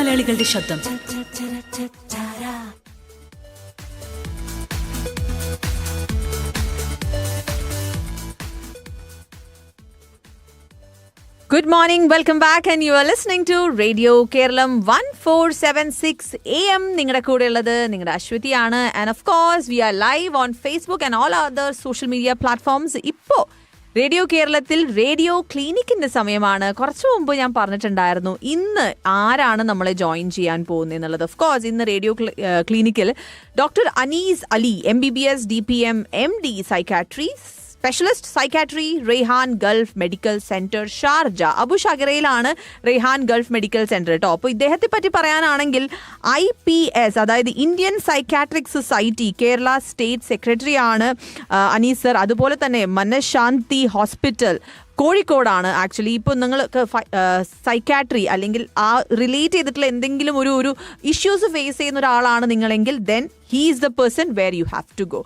മലയാളികളുടെ ശബ്ദം. Good morning welcome back and you are listening to radio Keralam one four seven six 1476 M നിങ്ങളുടെ കൂടെ ഉള്ളത് നിങ്ങളുടെ അശ്വതിയാണ്. And of course we are live on Facebook and all other social media platforms ഇപ്പോൾ radio കേരളത്തിൽ radio ക്ലിനിക്കിന്റെ സമയമാണ്. കുറച്ചു മുമ്പ് ഞാൻ പറഞ്ഞിട്ടുണ്ടായിരുന്നു ഇന്ന് ആരാണ് നമ്മളെ ജോയിൻ ചെയ്യാൻ പോകുന്നത് എന്നുള്ളത്. ഓഫ് കോഴ്സ് ഇന്ന് റേഡിയോ ക്ലിനിക്കിൽ doctor Anees Ali M B B S D P M M D psychiatry specialist psychiatry Raihan Gulf Medical Centre Sharjah. Abu ഷഗറയിലാണ് Raihan Gulf medical centre കേട്ടോ അപ്പോൾ ഇദ്ദേഹത്തെ പറ്റി പറയാനാണെങ്കിൽ ഐ പി എസ് അതായത് Indian Psychiatric Society Kerala state secretary ആണ് Anees sir. അതുപോലെ തന്നെ മനഃശാന്തി hospital കോഴിക്കോടാണ് ആക്ച്വലി. ഇപ്പോൾ നിങ്ങൾക്ക് സൈക്കാട്രി അല്ലെങ്കിൽ ആ റിലേറ്റ് ചെയ്തിട്ടുള്ള എന്തെങ്കിലും ഒരു ഒരു ഇഷ്യൂസ് ഫേസ് ചെയ്യുന്ന ഒരാളാണ് നിങ്ങളെങ്കിൽ then he is the person where you have to go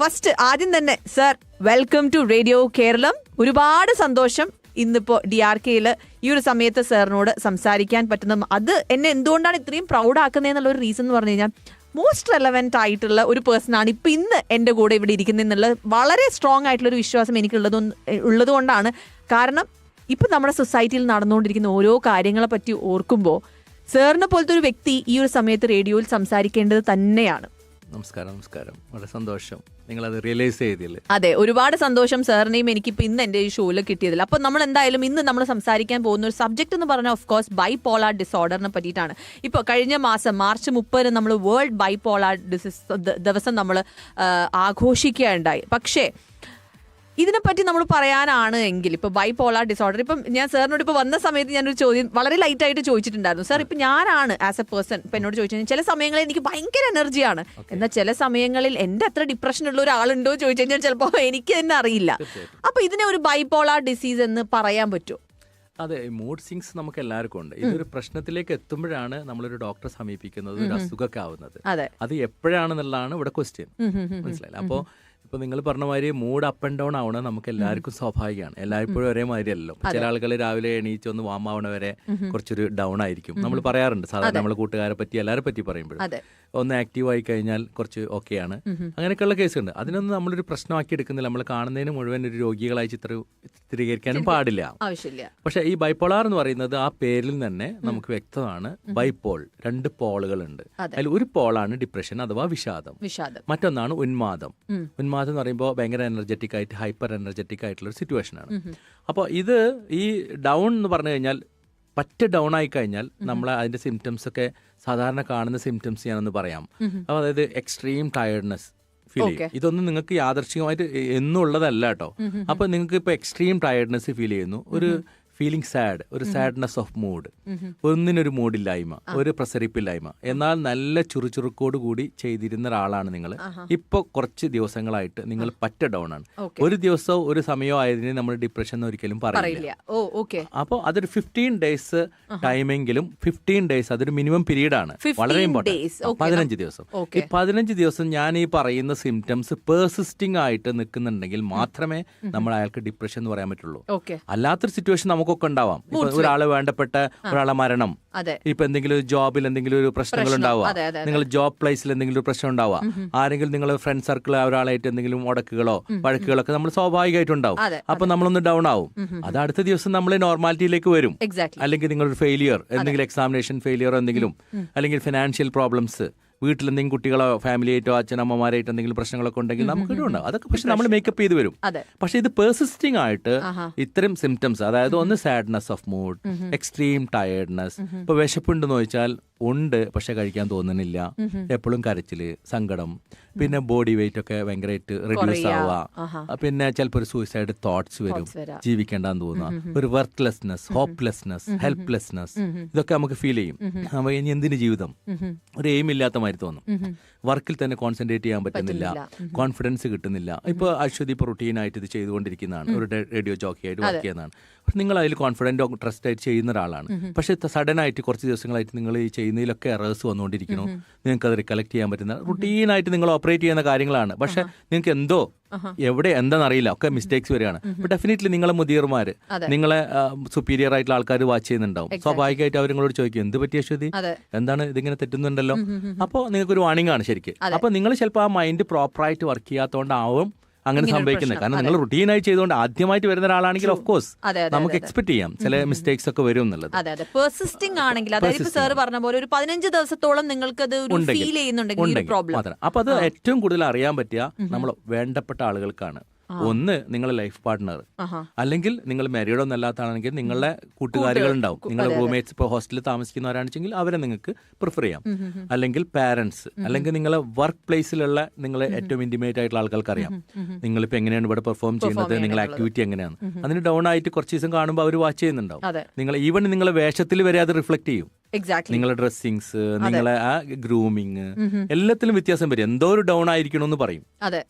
first ആദ്യം തന്നെ sir welcome to radio Keralam ഒരുപാട് സന്തോഷം ഇന്നിപ്പോ ഡി ആർ കെയിൽ ഈ ഒരു സമയത്ത് സാറിനോട് സംസാരിക്കാൻ പറ്റുന്ന അത് എന്നെ എന്തുകൊണ്ടാണ് ഇത്രയും പ്രൗഡ് ആക്കുന്നതെന്നുള്ള ഒരു റീസൺ എന്ന് പറഞ്ഞു കഴിഞ്ഞാൽ മോസ്റ്റ് റെലവെന്റ് ആയിട്ടുള്ള ഒരു പേഴ്സൺ ആണ് ഇപ്പൊ ഇന്ന് എന്റെ കൂടെ ഇവിടെ ഇരിക്കുന്നത് എന്നുള്ള വളരെ സ്ട്രോങ് ആയിട്ടുള്ള ഒരു വിശ്വാസം എനിക്കുള്ളത് ഉള്ളത് കൊണ്ടാണ്. കാരണം ഇപ്പൊ നമ്മുടെ സൊസൈറ്റിയിൽ നടന്നുകൊണ്ടിരിക്കുന്ന ഓരോ കാര്യങ്ങളെ പറ്റി ഓർക്കുമ്പോൾ സാറിനെ പോലത്തെ ഒരു വ്യക്തി ഈ ഒരു സമയത്ത് റേഡിയോയിൽ സംസാരിക്കേണ്ടത് തന്നെയാണ്. നമസ്കാരം നമസ്കാരം. വളരെ സന്തോഷം. നിങ്ങൾ അത് റിയലൈസ് ചെയ്തില്ല? അതെ ഒരുപാട് സന്തോഷം സാറിനെയും എനിക്ക് ഇന്ന് എന്റെ ഈ ഷോയിൽ കിട്ടിയതിൽ അപ്പോൾ നമ്മൾ എന്തായാലും ഇന്ന് നമ്മൾ സംസാരിക്കാൻ പോകുന്ന ഒരു സബ്ജക്ട് എന്ന് പറഞ്ഞാൽ ഓഫ് കോഴ്സ് ബൈ പോളാർ ഡിസോർഡറിനെ പറ്റിയിട്ടാണ്. ഇപ്പോൾ കഴിഞ്ഞ മാസം മാർച്ച് മുപ്പതിന് നമ്മൾ വേൾഡ് ബൈ പോളാർ ഡിസീസ് ദിവസം നമ്മൾ ആഘോഷിക്കുകയുണ്ടായി. പക്ഷേ ഇതിനെപ്പറ്റി നമ്മൾ പറയാനാണ് എങ്കിൽ ഇപ്പൊ ബൈ പോളാർ ഡിസോർഡർ ഇപ്പം ഞാൻ സാറിനോട് ഇപ്പോൾ വന്ന സമയത്ത് ഞാനൊരു ചോദ്യം വളരെ ലൈറ്റ് ആയിട്ട് ചോദിച്ചിട്ടുണ്ടായിരുന്നു. സാർ ഇപ്പം ഞാനാണ് ആസ് എ പേഴ്സൺ ഇപ്പം എന്നോട് ചോദിച്ചു ചില സമയങ്ങളിൽ എനിക്ക് ഭയങ്കര എനർജിയാണ് എന്നാൽ ചില സമയങ്ങളിൽ എന്റെ അത്ര ഡിപ്രഷൻ ഉള്ള ഒരാളുണ്ടോ ചോദിച്ചു കഴിഞ്ഞാൽ ചിലപ്പോൾ എനിക്ക് തന്നെ അറിയില്ല. അപ്പോൾ ഇതിനെ ഒരു ബൈ പോളാർ ഡിസീസ് എന്ന് പറയാൻ പറ്റുമോ? അതെ മൂഡ് സിങ്സ് നമുക്ക് എല്ലാവർക്കും ഉണ്ട്. ഇതൊരു പ്രശ്നത്തിലേക്ക് എത്തുമ്പോഴാണ് നമ്മളൊരു ഡോക്ടറെ സമീപിക്കുന്നത് ഒരു അസുഖമൊക്കെ ആവുന്നത് അതെ. അത് എപ്പോഴാണെന്നുള്ളതാണ് ഇവിടെ ക്വസ്റ്റ്യൻ മനസ്സിലായില്ല? അപ്പോൾ ഇപ്പൊ നിങ്ങൾ പറഞ്ഞ മാതിരി മൂഡ് അപ്പ് ആൻഡ് ഡൗൺ ആവണത് നമുക്ക് എല്ലാവർക്കും സ്വാഭാവികമാണ്. എല്ലായ്പ്പോഴും ഒരേ അല്ലല്ലോ ചില ആളുകൾ രാവിലെ എണീച്ച് ഒന്ന് വാം ആവണവരെ കുറച്ചൊരു ഡൗൺ ആയിരിക്കും. നമ്മൾ പറയാറുണ്ട് സാധാരണ നമ്മൾ കൂട്ടുകാരെ പറ്റി എല്ലാവരെ പറ്റി പറയുമ്പോഴും. ഒന്ന് ആക്റ്റീവ് ആയി കഴിഞ്ഞാൽ കുറച്ച് ഓക്കെയാണ് അങ്ങനെയൊക്കെയുള്ള കേസുണ്ട് അതിനൊന്നും നമ്മളൊരു പ്രശ്നമാക്കി എടുക്കുന്നില്ല. നമ്മൾ കാണുന്നതിന് മുഴുവൻ ഒരു രോഗികളായി ചിത്ര ചിത്രീകരിക്കാനും പാടില്ല. ആവശ്യമില്ല. പക്ഷെ ഈ ബൈപ്പോളാർ എന്ന് പറയുന്നത് ആ പേരിൽ തന്നെ നമുക്ക് വ്യക്തമാണ് ബൈപോൾ രണ്ട് പോളുകളുണ്ട്. ഉണ്ട് അതിൽ ഒരു പോളാണ് ഡിപ്രഷൻ അഥവാ വിഷാദം. വിഷാദം. മറ്റൊന്നാണ് ഉന്മാദം. ഉന്മാദം എന്ന് പറയുമ്പോൾ ഭയങ്കര എനർജറ്റിക് ആയിട്ട് ഹൈപ്പർ എനർജറ്റിക് ആയിട്ടുള്ള ഒരു സിറ്റുവേഷൻ ആണ് അപ്പോൾ ഇത് ഈ ഡൗൺ എന്ന് പറഞ്ഞു കഴിഞ്ഞാൽ പറ്റ ഡൗൺ ആയി കഴിഞ്ഞാൽ നമ്മൾ അതിന്റെ സിംറ്റംസ് ഒക്കെ സാധാരണ കാണുന്ന സിംറ്റംസ് ഞാനൊന്ന് പറയാം. അപ്പോൾ അതായത് എക്സ്ട്രീം ടയർഡ്നെസ് ഫീൽ. ചെയ്യും. ഇതൊന്നും നിങ്ങൾക്ക് യാദർശികമായിട്ട് എന്നുള്ളതല്ല കേട്ടോ. അപ്പോൾ നിങ്ങൾക്ക് ഇപ്പോൾ എക്സ്ട്രീം ടയർഡ്നെസ് ഫീൽ ചെയ്യുന്നു. ഒരു ഫീലിംഗ് സാഡ് ഒരു സാഡ്നെസ് ഓഫ് മൂഡ് ഒന്നിനൊരു മൂഡില്ലായ്മ ഒരു പ്രസരിപ്പില്ലായ്മ. എന്നാൽ നല്ല ചുറുചുറുക്കോട് കൂടി ചെയ്തിരുന്ന ഒരാളാണ് നിങ്ങൾ ഇപ്പൊ കുറച്ച് ദിവസങ്ങളായിട്ട് നിങ്ങൾ പറ്റ ഡൗൺ ആണ്. ഒരു ദിവസവും ഒരു സമയമോ ആയതിനെ നമ്മൾ ഡിപ്രഷൻ എന്ന് ഒരിക്കലും പറയില്ല. അപ്പോൾ അതൊരു ഫിഫ്റ്റീൻ ഡേയ്സ് ടൈമെങ്കിലും ഫിഫ്റ്റീൻ ഡേയ്സ് അതൊരു മിനിമം പീരീഡ് ആണ്. വളരെ. ഇമ്പോർട്ടന്റ് പതിനഞ്ച് ദിവസം. ഈ പതിനഞ്ച് ദിവസം ഞാൻ ഈ പറയുന്ന സിംറ്റംസ് പേഴ്സിസ്റ്റിംഗ് ആയിട്ട് നിൽക്കുന്നുണ്ടെങ്കിൽ മാത്രമേ നമ്മൾ അയാൾക്ക് ഡിപ്രഷൻ എന്ന് പറയാൻ പറ്റുള്ളൂ. അല്ലാത്തൊരു സിറ്റുവേഷൻ നമുക്കൊക്കെ ഉണ്ടാവാം. ഒരാളെ വേണ്ടപ്പെട്ട ഒരാളെ മരണം. ഇപ്പൊ എന്തെങ്കിലും ഒരു ജോബിൽ എന്തെങ്കിലും ഒരു പ്രശ്നങ്ങൾ പ്രശ്നം. ഉണ്ടാവുക. നിങ്ങൾ ജോബ് പ്ലേസിൽ എന്തെങ്കിലും ഒരു പ്രശ്നം ഉണ്ടാവുക. ആരെങ്കിലും നിങ്ങൾ ഫ്രണ്ട് സർക്കിൾ ഒരാളായിട്ട് എന്തെങ്കിലും ഉടക്കുകളോ വഴക്കുകളോ ഒക്കെ നമ്മൾ സ്വാഭാവികമായിട്ട് ഉണ്ടാവും അതെ, അപ്പൊ നമ്മളൊന്ന് ഡൗൺ ആവും. അത് അടുത്ത ദിവസം നമ്മൾ നോർമാലിറ്റിയിലേക്ക് വരും. അല്ലെങ്കിൽ നിങ്ങളൊരു ഫെയിലിയർ എന്തെങ്കിലും എക്സാമിനേഷൻ ഫെയിലിയർ എന്തെങ്കിലും അല്ലെങ്കിൽ ഫിനാൻഷ്യൽ പ്രോബ്ലംസ് വീട്ടിൽ എന്തെങ്കിലും കുട്ടികളോ ഫാമിലി ആയിട്ടോ അച്ഛനമ്മമാരായിട്ട് എന്തെങ്കിലും പ്രശ്നങ്ങളൊക്കെ ഉണ്ടെങ്കിൽ നമുക്ക് ഇടുണ്ട് അതൊക്കെ പക്ഷെ നമ്മൾ മേക്കപ്പ് ചെയ്ത് വരും. പക്ഷെ ഇത് പേഴ്സിസ്റ്റിംഗ് ആയിട്ട് ഇത്തരം സിംറ്റംസ് അതായത് ഒന്ന് sadness of mood extreme tiredness ഇപ്പൊ വിശപ്പുണ്ടെന്ന് ചോദിച്ചാൽ ഉണ്ട് പക്ഷെ കഴിക്കാൻ തോന്നുന്നില്ല. എപ്പോഴും കരച്ചിൽ സങ്കടം. പിന്നെ ബോഡി വെയിറ്റ് ഒക്കെ ഭയങ്കരമായിട്ട് റിഡ്യൂസ് ആവാ ആവുക. പിന്നെ ചിലപ്പോൾ ഒരു സൂയിസൈഡ് തോട്ട്സ് വരും. ജീവിക്കേണ്ടെന്ന് തോന്നുക. ഒരു വർത്ത്ലെസ്നെസ് ഹോപ്പ്ലെസ്നെസ് ഹെൽപ്ലെസ്നെസ് ഇതൊക്കെ നമുക്ക് ഫീൽ ചെയ്യും. ഇനി എന്തിന് ജീവിതം? ഒരു എയിം ഇല്ലാത്ത മാതിരി തോന്നും. വർക്കിൽ തന്നെ കോൺസെൻട്രേറ്റ് ചെയ്യാൻ പറ്റുന്നില്ല. കോൺഫിഡൻസ് കിട്ടുന്നില്ല. ഇപ്പൊ അശ്വതി ഇപ്പൊ റുട്ടീൻ ആയിട്ട് ഇത് ചെയ്തുകൊണ്ടിരിക്കുന്നതാണ്. ഒരു റേഡിയോ ജോക്കി ആയിട്ട് വർക്ക് ചെയ്യുന്നതാണ്. പക്ഷെ നിങ്ങൾ അതിൽ കോൺഫിഡന്റ് ട്രസ്റ്റ് ആയിട്ട് ചെയ്യുന്ന ഒരാളാണ്. പക്ഷെ സഡൻ ആയിട്ട് കുറച്ച് ദിവസങ്ങളായിട്ട് നിങ്ങൾ ഈ ചെയ്യുന്ന ചെയ്യുന്നതിലൊക്കെ എറേഴ്സ് വന്നുകൊണ്ടിരിക്കുന്നു. നിങ്ങൾക്ക് അത് റിക്കലക്ട് ചെയ്യാൻ പറ്റുന്ന റുട്ടീനായിട്ട് നിങ്ങൾ ഓപ്പറേറ്റ് ചെയ്യുന്ന കാര്യങ്ങളാണ്. പക്ഷെ നിങ്ങൾക്ക് എന്തോ എവിടെ എന്താണെന്നറിയില്ല ഒക്കെ മിസ്റ്റേക്സ് വരികയാണ്. അപ്പൊ ഡെഫിനറ്റ്ലി നിങ്ങളെ മുതിർമാര് നിങ്ങളെ സുപ്പീരിയർ ആയിട്ടുള്ള ആൾക്കാർ വാച്ച് ചെയ്യുന്നുണ്ടാവും. സ്വാഭാവികമായിട്ട് അവർ നിങ്ങളോട് ചോദിക്കും എന്ത് പറ്റിയ അശ്വതി? എന്താണ് ഇതിങ്ങനെ തെറ്റുന്നുണ്ടല്ലോ? അപ്പോൾ നിങ്ങൾക്ക് ഒരു വാണിംഗ് ആണ് ശരിക്കും. അപ്പൊ നിങ്ങൾ ചിലപ്പോൾ ആ മൈൻഡ് പ്രോപ്പറായിട്ട് വർക്ക് ചെയ്യാത്തതുകൊണ്ടാവും അങ്ങനെ സംഭവിക്കുന്നത്. കാരണം നിങ്ങൾ റുട്ടീനായി ചെയ്തുകൊണ്ട് ആദ്യമായിട്ട് വരുന്ന ഒരാളാണെങ്കിൽ ഓഫ് കോഴ്സ് നമുക്ക് എക്സ്പെക്ട് ചെയ്യാം ചില മിസ്റ്റേക്സ് ഒക്കെ വരും എന്നുള്ളത്. അതെ അതെ. പെർസിസ്റ്റിംഗ് ആണെങ്കിൽ അതായത് സാർ പറഞ്ഞ പോലെ ഒരു പതിനഞ്ച് ദിവസത്തോളം നിങ്ങൾക്ക് അത് ഫീൽ ചെയ്യുന്നുണ്ടെങ്കിൽ മാത്രം. അപ്പൊ അത് ഏറ്റവും കൂടുതൽ അറിയാൻ പറ്റിയ നമ്മൾ വേണ്ടപ്പെട്ട ആളുകൾക്കാണ്. ഒന്ന് നിങ്ങളെ ലൈഫ് പാർട്ട്ണർ അല്ലെങ്കിൽ നിങ്ങൾ മാരീഡ് ഒന്നും അല്ലാത്താണെങ്കിൽ നിങ്ങളുടെ കൂട്ടുകാരികൾ ഉണ്ടാവും നിങ്ങളുടെ റൂംമേറ്റ്സ് ഇപ്പോൾ ഹോസ്റ്റലിൽ താമസിക്കുന്നവരാണെങ്കിൽ അവരെ നിങ്ങൾക്ക് പ്രിഫർ ചെയ്യാം. അല്ലെങ്കിൽ പാരന്റ്സ് അല്ലെങ്കിൽ നിങ്ങളെ വർക്ക് പ്ലേസിലുള്ള നിങ്ങളെ ഏറ്റവും ഇന്റിമേറ്റ് ആയിട്ടുള്ള ആൾക്കാർക്ക് അറിയാം. നിങ്ങളിപ്പോൾ എങ്ങനെയാണ് ഇവിടെ പെർഫോം ചെയ്യുന്നത്? നിങ്ങളുടെ ആക്ടിവിറ്റി എങ്ങനെയാണ്? അതിന് ഡൗൺ ആയിട്ട് കുറച്ച് ദിവസം കാണുമ്പോൾ അവർ വാച്ച് ചെയ്യുന്നുണ്ടാവും. നിങ്ങൾ ഈവൻ നിങ്ങളെ വേഷത്തിൽ വരെ അത് റിഫ്ലക്ട് ചെയ്യും. നിങ്ങളുടെ നിങ്ങളെ ഡ്രസ്സിങ്സ് നിങ്ങളെ ആ ഗ്രൂമിങ് എല്ലാത്തിലും വ്യത്യാസം വരും. എന്തോ ഒരു ഡൗൺ ആയിരിക്കണമെന്ന് പറയും. അതെ.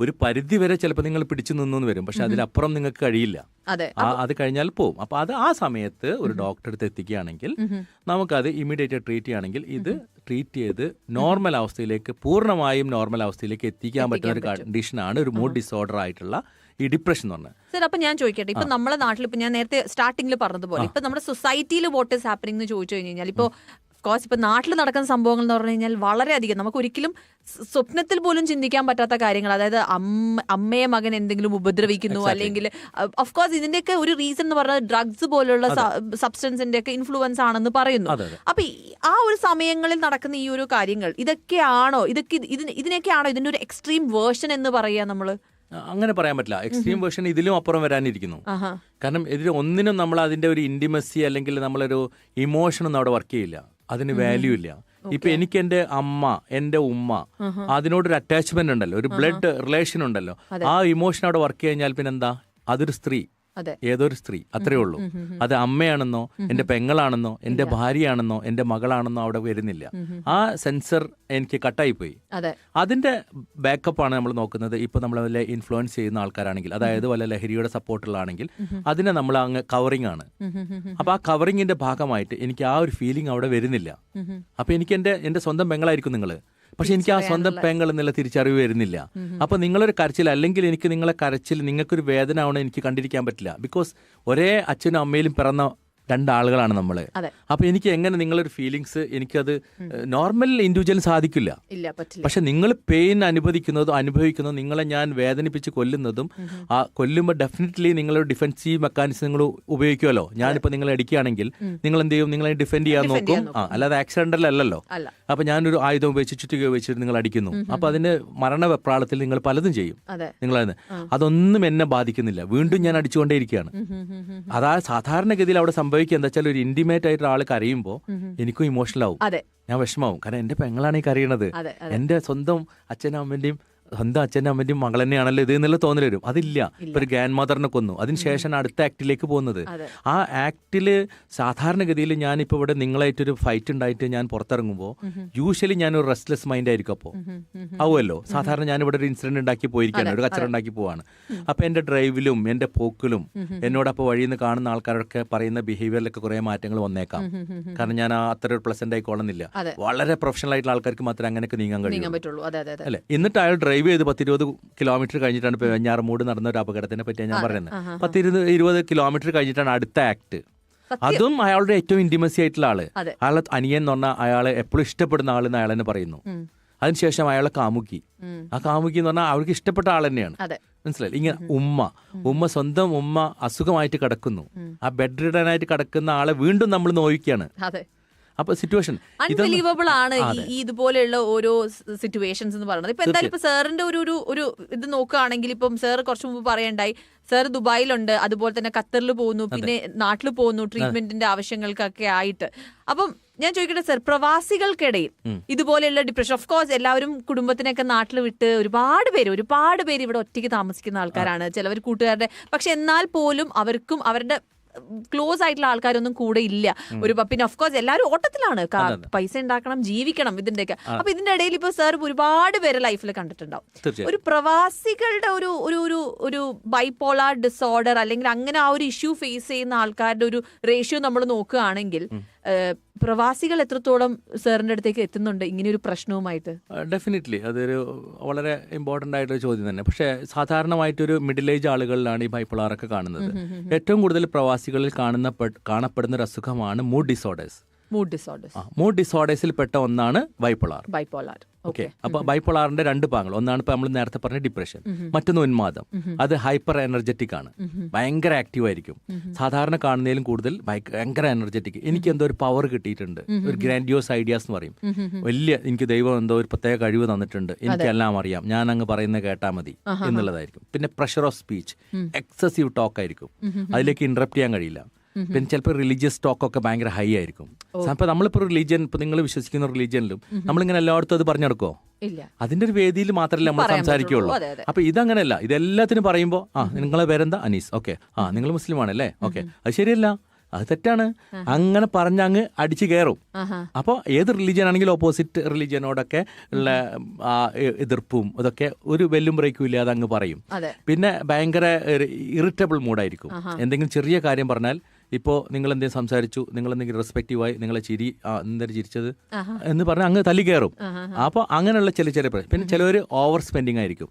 ഒരു പരിധി വരെ ചിലപ്പോൾ നിങ്ങൾ പിടിച്ചു നിന്നു വരും. പക്ഷെ അതിനപ്പുറം നിങ്ങൾക്ക് കഴിയില്ല. അതെ. കഴിഞ്ഞാൽ പോവും. അപ്പൊ അത് ആ സമയത്ത് ഒരു ഡോക്ടറെ അടുത്ത് എത്തിക്കുകയാണെങ്കിൽ നമുക്കത് ഇമ്മീഡിയറ്റ് ട്രീറ്റ് ചെയ്യുകയാണെങ്കിൽ ഇത് ട്രീറ്റ് ചെയ്ത് നോർമൽ അവസ്ഥയിലേക്ക് പൂർണമായും നോർമൽ അവസ്ഥയിലേക്ക് എത്തിക്കാൻ പറ്റുന്ന ഒരു കണ്ടീഷനാണ് ഒരു മൂഡ് ഡിസോർഡർ ആയിട്ടുള്ള ഈ ഡിപ്രഷൻ എന്ന് പറഞ്ഞത്. സർ അപ്പൊ ഞാൻ ചോദിക്കട്ടെ. ഇപ്പൊ നമ്മുടെ നാട്ടിൽ ഇപ്പൊ ഞാൻ നേരത്തെ സ്റ്റാർട്ടിംഗിൽ പറഞ്ഞതുപോലെ ഇപ്പൊ നമ്മുടെ സൊസൈറ്റിയിൽ വാട്ട് ഇസ് ഹാപ്പനിങ് എന്ന് ചോദിച്ചു കഴിഞ്ഞ് കഴിഞ്ഞാൽ ഇപ്പൊ കോഴ്സ് ഇപ്പൊ നാട്ടിൽ നടക്കുന്ന സംഭവങ്ങൾ എന്ന് പറഞ്ഞു കഴിഞ്ഞാൽ വളരെയധികം. നമുക്ക് ഒരിക്കലും സ്വപ്നത്തിൽ പോലും ചിന്തിക്കാൻ പറ്റാത്ത കാര്യങ്ങൾ. അതായത് അമ്മ അമ്മയെ മകൻ എന്തെങ്കിലും ഉപദ്രവിക്കുന്നു അല്ലെങ്കിൽ ഓഫ് കോഴ്സ് ഇതിന്റെയൊക്കെ ഒരു റീസൺ എന്ന് പറഞ്ഞാൽ ഡ്രഗ്സ് പോലുള്ള സബ്സ്റ്റൻസിന്റെ ഒക്കെ ഇൻഫ്ലുവൻസ് ആണെന്ന് പറയുന്നു. അപ്പൊ ആ ഒരു സമയങ്ങളിൽ നടക്കുന്ന ഈ ഒരു കാര്യങ്ങൾ ഇതൊക്കെയാണോ ഇതൊക്കെ ഇതിന് ഇതിനൊക്കെയാണോ ഇതിന്റെ ഒരു എക്സ്ട്രീം വേർഷൻ എന്ന് പറയാ നമ്മൾ? അങ്ങനെ പറയാൻ പറ്റില്ല. എക്സ്ട്രീം വേർഷൻ ഇതിലും അപ്പുറം വരാനിരിക്കുന്നു. കാരണം ഇതിൽ ഒന്നിനും നമ്മൾ അതിന്റെ ഒരു ഇന്റിമസി അല്ലെങ്കിൽ നമ്മളൊരു ഇമോഷൻ ഒന്നും അവിടെ വർക്ക് ചെയ്യില്ല. അതിന് വാല്യൂ ഇല്ല. ഇപ്പൊ എനിക്ക് എന്റെ അമ്മ എന്റെ ഉമ്മ അതിനോടൊരു അറ്റാച്ച്മെന്റ് ഉണ്ടല്ലോ. ഒരു ബ്ലഡ് റിലേഷൻ ഉണ്ടല്ലോ. ആ ഇമോഷൻ അവിടെ വർക്ക് കഴിഞ്ഞാൽ പിന്നെന്താ? അതൊരു സ്ത്രീ. ഏതൊരു സ്ത്രീ അത്രേ ഉള്ളൂ. അത് അമ്മയാണെന്നോ എന്റെ പെങ്ങളാണെന്നോ എന്റെ ഭാര്യയാണെന്നോ എന്റെ മകളാണെന്നോ അവിടെ വരുന്നില്ല. ആ സെൻസർ എനിക്ക് കട്ടായി പോയി അതെ. അതിന്റെ ബാക്കപ്പാണ് നമ്മൾ നോക്കുന്നത്. ഇപ്പൊ നമ്മൾ വല്ല ഇൻഫ്ലുവൻസ് ചെയ്യുന്ന ആൾക്കാരാണെങ്കിൽ അതായത് വല്ല ലഹരിയുടെ സപ്പോർട്ടുള്ളാണെങ്കിൽ അതിനെ നമ്മൾ അങ്ങ് കവറിംഗ് ആണ്. അപ്പൊ ആ കവറിങ്ങിന്റെ ഭാഗമായിട്ട് എനിക്ക് ആ ഒരു ഫീലിംഗ് അവിടെ വരുന്നില്ല. അപ്പൊ എനിക്ക് എന്റെ എന്റെ സ്വന്തം പെങ്ങളായിരിക്കും നിങ്ങൾ. പക്ഷെ എനിക്ക് ആ സ്വന്തം പെങ്ങൾ എന്നുള്ള തിരിച്ചറിവ് വരുന്നില്ല. അപ്പൊ നിങ്ങളൊരു കരച്ചിൽ അല്ലെങ്കിൽ എനിക്ക് നിങ്ങളെ കരച്ചിൽ നിങ്ങൾക്കൊരു വേദന ആവണം എനിക്ക് കണ്ടിരിക്കാൻ പറ്റില്ല. ബിക്കോസ് ഒരേ അച്ഛനും അമ്മയിലും പിറന്ന രണ്ടാളുകളാണ് നമ്മൾ അപ്പൊ എനിക്ക് എങ്ങനെ നിങ്ങളൊരു ഫീലിങ്സ് എനിക്കത് നോർമൽ ഇൻഡിവിജ്വൽ സാധിക്കില്ല. പക്ഷെ നിങ്ങൾ പെയിൻ അനുഭവിക്കുന്നതും അനുഭവിക്കുന്നതും നിങ്ങളെ ഞാൻ വേദനിപ്പിച്ച് കൊല്ലുന്നതും ആ കൊല്ലുമ്പോൾ ഡെഫിനറ്റ്ലി നിങ്ങളൊരു ഡിഫൻസീവ് മെക്കാനിസം നിങ്ങൾ ഉപയോഗിക്കുമല്ലോ ഞാനിപ്പോൾ നിങ്ങളെ അടിക്കുകയാണെങ്കിൽ നിങ്ങൾ എന്ത് ചെയ്യും നിങ്ങളെ ഡിഫെൻഡ് ചെയ്യാൻ നോക്കും. ആ അല്ലാതെ ആക്സിഡന്റൽ അല്ലല്ലോ. അല്ല. അപ്പൊ ഞാനൊരു ആയുധം ഉപയോഗിച്ച് ചുറ്റുക ഉപയോഗിച്ചിട്ട് നിങ്ങൾ അടിക്കുന്നു. അപ്പൊ അതിന് മരണ വെപ്രാളത്തിൽ നിങ്ങൾ പലതും ചെയ്യും. നിങ്ങളത് അതൊന്നും എന്നെ ബാധിക്കുന്നില്ല. വീണ്ടും ഞാൻ അടിച്ചുകൊണ്ടേയിരിക്കുകയാണ്. അതാ സാധാരണഗതിയിൽ അവിടെ സംഭവിക്കുക എന്താ വെച്ചാൽ ഒരു ഇന്റിമേറ്റ് ആയിട്ട് ആൾ കരയുമ്പോൾ എനിക്കും ഇമോഷണൽ ആവും. ഞാൻ വിഷമാവും കാരണം എന്റെ പെങ്ങളാണ് ഈ കരയണത്. എന്റെ സ്വന്തം അച്ഛനും അമ്മന്റെയും സ്വന്തം അച്ഛന്റെ അമ്മന്റെ മകൾ തന്നെയാണല്ലോ ഇത് എന്നുള്ള തോന്നൽ വരും. അതില്ല. ഇപ്പൊ ഒരു ഗ്രാൻഡ് മദറിനെ കൊന്നു അതിനുശേഷം അടുത്ത ആക്ടിലേക്ക് പോകുന്നത്. ആ ആക്ടിൽ സാധാരണഗതിയിൽ ഞാനിപ്പോൾ ഇവിടെ നിങ്ങളായിട്ടൊരു ഫൈറ്റ് ഉണ്ടായിട്ട് ഞാൻ പുറത്തിറങ്ങുമ്പോൾ യൂഷ്വലി ഞാൻ ഒരു റെസ്റ്റ്ലെസ് മൈൻഡ് ആയിരിക്കും അപ്പോൾ ആവുമല്ലോ. സാധാരണ ഞാൻ ഇവിടെ ഒരു ഇൻസിഡന്റ് ഉണ്ടാക്കി പോയിരിക്കുകയാണ്. ഒരു കച്ചറ ഉണ്ടാക്കി പോവാണ്. അപ്പൊ എന്റെ ഡ്രൈവിലും എന്റെ പോക്കിലും എന്നോടൊപ്പം വഴിയിൽ നിന്ന് കാണുന്ന ആൾക്കാരൊക്കെ പറയുന്ന ബിഹേവിയറിലൊക്കെ കുറെ മാറ്റങ്ങൾ വന്നേക്കാം. കാരണം ഞാൻ അത്ര ഒരു പ്ലസന്റ് ആയിക്കോളുന്നില്ല. വളരെ പ്രൊഫഷണൽ ആയിട്ടുള്ള ആൾക്കാർക്ക് മാത്രമേ അങ്ങനെയൊക്കെ നീങ്ങാൻ കഴിയും അല്ലെ? എന്നിട്ട് അയാൾ ഡ്രൈവ് ചെയ്ത് പത്തിരുപത് കിലോമീറ്റർ കഴിഞ്ഞിട്ടാണ് ഇപ്പൊ വെഞ്ഞാറമൂട് നടന്ന ഒരു അപകടത്തിനെ പറ്റിയാണ് ഞാൻ പറയുന്നത്. പത്തിരുപത് ഇരുപത് കിലോമീറ്റർ കഴിഞ്ഞിട്ടാണ് അടുത്ത ആക്ട് അതും അയാളുടെ ഏറ്റവും ഇന്റിമസി ആയിട്ടുള്ള ആൾ. അയാളെ അനിയൻ എന്ന് പറഞ്ഞാൽ അയാളെ എപ്പോഴും ഇഷ്ടപ്പെടുന്ന ആളെന്ന് അയാൾ തന്നെ പറയുന്നു. അതിനുശേഷം അയാളെ കാമുക്കി ആ കാമുക്കി എന്ന് പറഞ്ഞാൽ അവർക്ക് ഇഷ്ടപ്പെട്ട ആൾ തന്നെയാണ്. മനസ്സിലായി ഇങ്ങനെ ഉമ്മ. ഉമ്മ സ്വന്തം ഉമ്മ അസുഖമായിട്ട് കിടക്കുന്നു. ആ ബെഡ് റിഡനായിട്ട് കിടക്കുന്ന ആളെ വീണ്ടും നമ്മൾ നോവിക്കുകയാണ് അതെ. അപ്പൊ സിറ്റുവേഷൻ അൺബിലീവബിൾ ആണ് ഈ- ഇതുപോലെയുള്ള ഓരോ സിറ്റുവേഷൻസ് എന്ന് പറയുന്നത്. ഇപ്പൊ എന്തായാലും ഇപ്പൊ സാറിന്റെ ഒരു ഒരു ഒരു ഇത് നോക്കുകയാണെങ്കിൽ ഇപ്പം സാർ കുറച്ച് മുമ്പ് പറയണ്ടായി സാർ ദുബായിലുണ്ട് അതുപോലെ തന്നെ ഖത്തറിൽ പോകുന്നു പിന്നെ നാട്ടിൽ പോകുന്നു ട്രീറ്റ്മെന്റിന്റെ ആവശ്യങ്ങൾക്കൊക്കെ ആയിട്ട്. അപ്പം ഞാൻ ചോദിക്കട്ടെ സർ പ്രവാസികൾക്കിടയിൽ ഇതുപോലെയുള്ള ഡിപ്രഷൻ ഓഫ് കോഴ്സ് എല്ലാവരും കുടുംബത്തിനൊക്കെ നാട്ടിൽ വിട്ട് ഒരുപാട് പേര് ഒരുപാട് പേര് ഇവിടെ ഒറ്റയ്ക്ക് താമസിക്കുന്ന ആൾക്കാരാണ്. ചിലവർ കൂട്ടുകാരുടെ പക്ഷെ എന്നാൽ പോലും അവർക്കും അവരുടെ ക്ലോസ് ആയിട്ടുള്ള ആൾക്കാരൊന്നും കൂടെ ഇല്ല. ഒരു പിന്നെ ഓഫ് കോഴ്സ് എല്ലാവരും ഓട്ടത്തിലാണ്. പൈസ ഉണ്ടാക്കണം ജീവിക്കണം ഇതിന്റെയൊക്കെ. അപ്പൊ ഇതിന്റെ ഇടയിൽ ഇപ്പൊ സാർ ഒരുപാട് പേരെ ലൈഫിൽ കണ്ടിട്ടുണ്ടാവും. ഒരു പ്രവാസികളുടെ ഒരു ഒരു ഒരു ഒരു ബൈപോളാർ ഡിസോർഡർ അല്ലെങ്കിൽ അങ്ങനെ ആ ഒരു ഇഷ്യൂ ഫേസ് ചെയ്യുന്ന ആൾക്കാരുടെ ഒരു റേഷ്യോ നമ്മൾ നോക്കുകയാണെങ്കിൽ പ്രവാസികൾ എത്രത്തോളം സാറിന്റെ അടുത്തേക്ക് എത്തുന്നുണ്ട് ഇങ്ങനെ ഒരു പ്രശ്നവുമായിട്ട് ഡെഫിനറ്റ്ലി. അതൊരു വളരെ ഇമ്പോർട്ടന്റ് ആയിട്ടൊരു ചോദ്യം തന്നെ. പക്ഷേ സാധാരണമായിട്ടൊരു മിഡിൽ ഏജ് ആളുകളിലാണ് ഈ ബൈപ്പോളാറൊക്കെ കാണുന്നത്. ഏറ്റവും കൂടുതൽ പ്രവാസികളിൽ കാണുന്ന കാണപ്പെടുന്ന ഒരു അസുഖമാണ് mood disorders. Mood disorders. Mood ഡിസോർഡേഴ്സിൽ പെട്ട ഒന്നാണ് ബൈപ്പോളാർ ബൈപ്പോളാർ ഓക്കെ അപ്പൊ ബൈപ്പോളാറിന്റെ രണ്ട് ഭാഗങ്ങൾ. ഒന്നാണ് ഇപ്പൊ നമ്മൾ നേരത്തെ പറഞ്ഞ ഡിപ്രഷൻ. മറ്റൊന്ന് ഉന്മാദം. അത് ഹൈപ്പർ എനർജറ്റിക് ആണ്. ഭയങ്കര ആക്റ്റീവ് ആയിരിക്കും. സാധാരണ കാണുന്നതിലും കൂടുതൽ ഭയങ്കര എനർജറ്റിക് എനിക്ക് എന്തോ ഒരു പവർ കിട്ടിയിട്ടുണ്ട്. ഒരു ഗ്രാൻഡിയോസ് ഐഡിയാസ് എന്ന് പറയും. വലിയ എനിക്ക് ദൈവം എന്തോ ഒരു പ്രത്യേക കഴിവ് തന്നിട്ടുണ്ട്. എനിക്കെല്ലാം അറിയാം. ഞാൻ അങ്ങ് പറയുന്ന കേട്ടാ മതി എന്നുള്ളതായിരിക്കും. പിന്നെ pressure of speech excessive talk ആയിരിക്കും. അതിലേക്ക് ഇന്ററപ്റ്റ് ചെയ്യാൻ കഴിയില്ല. പിന്നെ ചിലപ്പോൾ റിലീജിയസ് ടോക്ക് ഒക്കെ ഭയങ്കര ഹൈ ആയിരിക്കും. അപ്പൊ നമ്മളിപ്പോ റിലീജിയൻ ഇപ്പൊ നിങ്ങൾ വിശ്വസിക്കുന്ന റിലീജിയനിലും നമ്മളിങ്ങനെ എല്ലായിടത്തും അത് പറഞ്ഞു നടക്കുമോ അതിന്റെ ഒരു വേദിയിൽ മാത്രമല്ല നമ്മൾ സംസാരിക്കുള്ളൂ. അപ്പൊ ഇതങ്ങനെയല്ല. ഇതെല്ലാത്തിനും പറയുമ്പോൾ ആ നിങ്ങളെ പേരെന്താ? അനീസ്. ഓക്കെ. ആ നിങ്ങൾ മുസ്ലിം ആണല്ലേ ഓക്കെ. അത് ശരിയല്ല. അത് തെറ്റാണ്. അങ്ങനെ പറഞ്ഞ അങ്ങ് അടിച്ചു കയറും. അപ്പോൾ ഏത് റിലീജിയൻ ആണെങ്കിലും ഓപ്പോസിറ്റ് റിലീജിയനോടൊക്കെ ഉള്ള എതിർപ്പും ഇതൊക്കെ ഒരു വെല്ലും ബ്രേക്കും ഇല്ലാതെ അങ്ങ് പറയും. പിന്നെ ഭയങ്കര ഇറിറ്റബിൾ മൂഡായിരിക്കും എന്തെങ്കിലും ചെറിയ കാര്യം പറഞ്ഞാൽ ഇപ്പോൾ നിങ്ങൾ എന്തെങ്കിലും സംസാരിച്ചു നിങ്ങൾ എന്തെങ്കിലും റെസ്പെക്റ്റീവായി നിങ്ങളെ ചിരി എന്തൊരു ചിരിച്ചത്? എന്ന് പറഞ്ഞാൽ അങ്ങ് തല്ലി കയറും അപ്പോൾ അങ്ങനെയുള്ള ചില ചില പിന്നെ ചിലവർ ഓവർ സ്പെൻഡിങ് ആയിരിക്കും.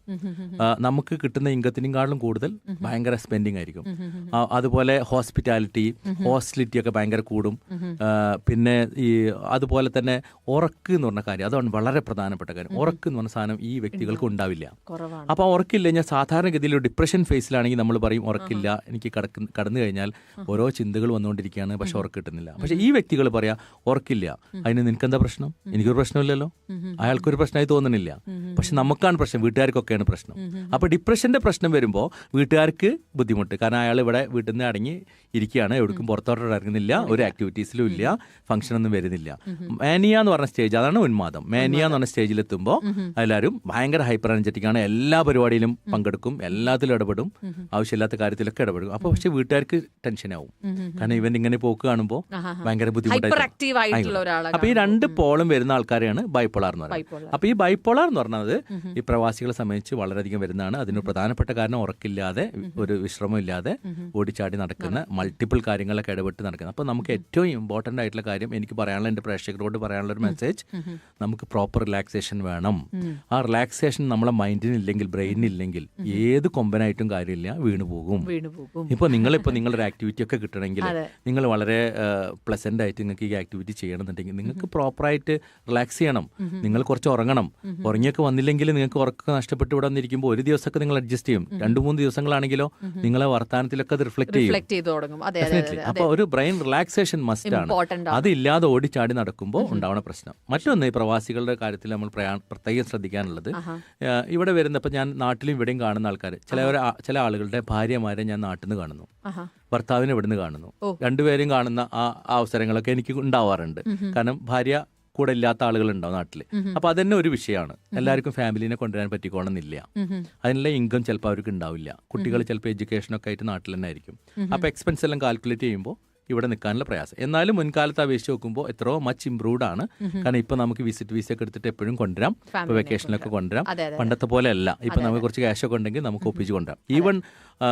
നമുക്ക് കിട്ടുന്ന ഇൻകത്തിനെക്കാളും കൂടുതൽ ഭയങ്കര സ്പെൻഡിങ് ആയിരിക്കും. അതുപോലെ ഹോസ്പിറ്റാലിറ്റി ഹോസ്റ്റലിറ്റി ഒക്കെ ഭയങ്കര കൂടും. പിന്നെ ഈ അതുപോലെ തന്നെ ഉറക്ക് എന്ന് പറഞ്ഞ കാര്യം അതാണ് വളരെ പ്രധാനപ്പെട്ട കാര്യം. ഉറക്ക് എന്ന് പറഞ്ഞ സാധനം ഈ വ്യക്തികൾക്ക് ഉണ്ടാവില്ല. അപ്പോൾ ഉറക്കില്ല. ഞാൻ സാധാരണഗതിയിൽ ഡിപ്രഷൻ ഫേസിലാണെങ്കിൽ നമ്മൾ പറയും ഉറക്കില്ല. എനിക്ക് കടക്ക് കടന്നു കഴിഞ്ഞാൽ ഓരോ ചിന്തകൾ വന്നുകൊണ്ടിരിക്കുകയാണ് പക്ഷെ ഉറക്കം കിട്ടുന്നില്ല. പക്ഷെ ഈ വ്യക്തികൾ പറയാ ഉറക്കില്ല. അതിന് നിനക്കെന്താ പ്രശ്നം? എനിക്കൊരു പ്രശ്നമില്ലല്ലോ. അയാൾക്കൊരു പ്രശ്നമായി തോന്നുന്നില്ല പക്ഷെ നമുക്കാണ് പ്രശ്നം വീട്ടുകാർക്കൊക്കെയാണ് പ്രശ്നം. അപ്പോൾ ഡിപ്രഷന്റെ പ്രശ്നം വരുമ്പോൾ വീട്ടുകാർക്ക് ബുദ്ധിമുട്ട്. കാരണം അയാൾ ഇവിടെ വീട്ടിൽ നിന്ന് അടങ്ങി ഇരിക്കുകയാണ് എവിടേക്കും പുറത്തോട്ട് ഇറങ്ങുന്നില്ല ഒരു ആക്ടിവിറ്റീസിലും ഇല്ല ഫംഗ്ഷനൊന്നും വരുന്നില്ല. മാനിയ എന്ന് പറഞ്ഞ സ്റ്റേജ് അതാണ് ഉന്മാദം. മാനിയ എന്ന് പറഞ്ഞ സ്റ്റേജിലെത്തുമ്പോൾ എല്ലാവരും ഭയങ്കര ഹൈപ്പർ എനർജറ്റിക് ആണ്. എല്ലാ പരിപാടിയിലും പങ്കെടുക്കും എല്ലാത്തിലും ഇടപെടും ആവശ്യമില്ലാത്ത കാര്യത്തിലൊക്കെ ഇടപെടും. അപ്പോൾ പക്ഷേ വീട്ടുകാർക്ക് ടെൻഷനാവും കാരണം ഇവൻ ഇങ്ങനെ പോക്ക് കാണുമ്പോൾ ഭയങ്കര ബുദ്ധിമുട്ടായിട്ട് അപ്പോൾ ഈ രണ്ട് പോളും വരുന്ന ആൾക്കാരെയാണ് ബൈപ്പോളാർ എന്ന് പറയുന്നത്. അപ്പോൾ ഈ ബൈപ്പോളാർ എന്ന് പറഞ്ഞത് ഈ പ്രവാസികളെ സംബന്ധിച്ച് വളരെയധികം വരുന്നതാണ്. അതിന് പ്രധാനപ്പെട്ട കാരണം ഉറക്കില്ലാതെ ഒരു വിശ്രമമില്ലാതെ ഓടിച്ചാടി നടക്കുന്ന മൾട്ടിപ്പിൾ കാര്യങ്ങളൊക്കെ ഇടപെട്ട് നടക്കുന്നത് അപ്പോൾ നമുക്ക് ഏറ്റവും ഇമ്പോർട്ടന്റ് ആയിട്ടുള്ള കാര്യം എനിക്ക് പറയാനുള്ള എന്റെ പ്രേക്ഷകരോട് പറയാനുള്ള ഒരു മെസ്സേജ് നമുക്ക് പ്രോപ്പർ റിലാക്സേഷൻ വേണം. ആ റിലാക്സേഷൻ നമ്മളെ മൈൻഡിന് ഇല്ലെങ്കിൽ ബ്രെയിനിന് ഇല്ലെങ്കിൽ ഏത് കൊമ്പനായിട്ടും കാര്യമില്ല വീണു പോകും. ഇപ്പോൾ നിങ്ങളിപ്പോൾ നിങ്ങളൊരു ആക്ടിവിറ്റി ഒക്കെ കിട്ടണമെങ്കിൽ നിങ്ങൾ വളരെ പ്ലസന്റ് ആയിട്ട് നിങ്ങൾക്ക് ഈ ആക്ടിവിറ്റി ചെയ്യണമെന്നുണ്ടെങ്കിൽ നിങ്ങൾക്ക് പ്രോപ്പറായിട്ട് റിലാക്സ് ചെയ്യണം. നിങ്ങൾ കുറച്ച് ഉറങ്ങണം. ഉറങ്ങിയൊക്കെ വന്നില്ലെങ്കിൽ നിങ്ങൾക്ക് ഉറക്കം നഷ്ടപ്പെട്ട് ഇവിടെ വന്നിരിക്കുമ്പോൾ ഒരു ദിവസമൊക്കെ നിങ്ങൾ അഡ്ജസ്റ്റ് ചെയ്യും. രണ്ടു മൂന്ന് ദിവസങ്ങളാണെങ്കിലോ നിങ്ങളെ വർത്താനത്തിലൊക്കെ അത് റിഫ്ലക്ട് ചെയ്യും. അപ്പൊ ഒരു ബ്രെയിൻ റിലാക്സേഷൻ മസ്റ്റ് ആണ്. അതില്ലാതെ ഓടിച്ചാടി നടക്കുമ്പോൾ ഉണ്ടാവുന്ന പ്രശ്നം. മറ്റൊന്ന് ഈ പ്രവാസികളുടെ കാര്യത്തിൽ നമ്മൾ പ്രത്യേകം ശ്രദ്ധിക്കാനുള്ളത്. ഇവിടെ വരുന്നപ്പോൾ ഞാൻ നാട്ടിലും ഇവിടെയും കാണുന്ന ആൾക്കാർ ചില ചില ആളുകളുടെ ഭാര്യമാരെ ഞാൻ നാട്ടിൽ നിന്ന് കാണുന്നു ഭർത്താവിനെ ഇവിടുന്ന് കാണുന്നു. രണ്ടുപേരും കാണുന്ന ആ അവസരങ്ങളൊക്കെ എനിക്ക് ഉണ്ടാവാറുണ്ട്. കാരണം ഭാര്യ കൂടെ ഇല്ലാത്ത ആളുകൾ ഉണ്ടാവും നാട്ടിൽ അപ്പൊ അതന്നെ ഒരു വിഷയമാണ്. എല്ലാവർക്കും ഫാമിലിനെ കൊണ്ടുവരാൻ പറ്റിക്കോണം പറ്റിക്കോണമെന്നില്ല അതിനുള്ള ഇൻകം ചിലപ്പോൾ അവർക്ക് ഉണ്ടാവില്ല. കുട്ടികൾ ചിലപ്പോൾ എഡ്യൂക്കേഷൻ ഒക്കെ ആയിട്ട് നാട്ടിൽ തന്നെ ആയിരിക്കും. അപ്പൊ എക്സ്പെൻസ് എല്ലാം കാൽക്കുലേറ്റ് ചെയ്യുമ്പോൾ ഇവിടെ നിൽക്കാനുള്ള പ്രയാസം. എന്നാലും മുൻകാലത്ത് അപേക്ഷിച്ച് നോക്കുമ്പോൾ എത്രയോ മച്ച് ഇംപ്രൂവ്ഡ് ആണ്. കാരണം ഇപ്പൊ നമുക്ക് വിസിറ്റ് വിസ ഒക്കെ എടുത്തിട്ട് എപ്പോഴും കൊണ്ടുവരാം. ഇപ്പൊ വെക്കേഷനിലൊക്കെ കൊണ്ടുവരാം. പണ്ടത്തെ പോലെ അല്ല. ഇപ്പൊ നമുക്ക് കുറച്ച് ക്യാഷ് ഒക്കെ ഉണ്ടെങ്കിൽ നമുക്ക് ഒപ്പിച്ച് കൊണ്ടുവരാം. ഈവൻ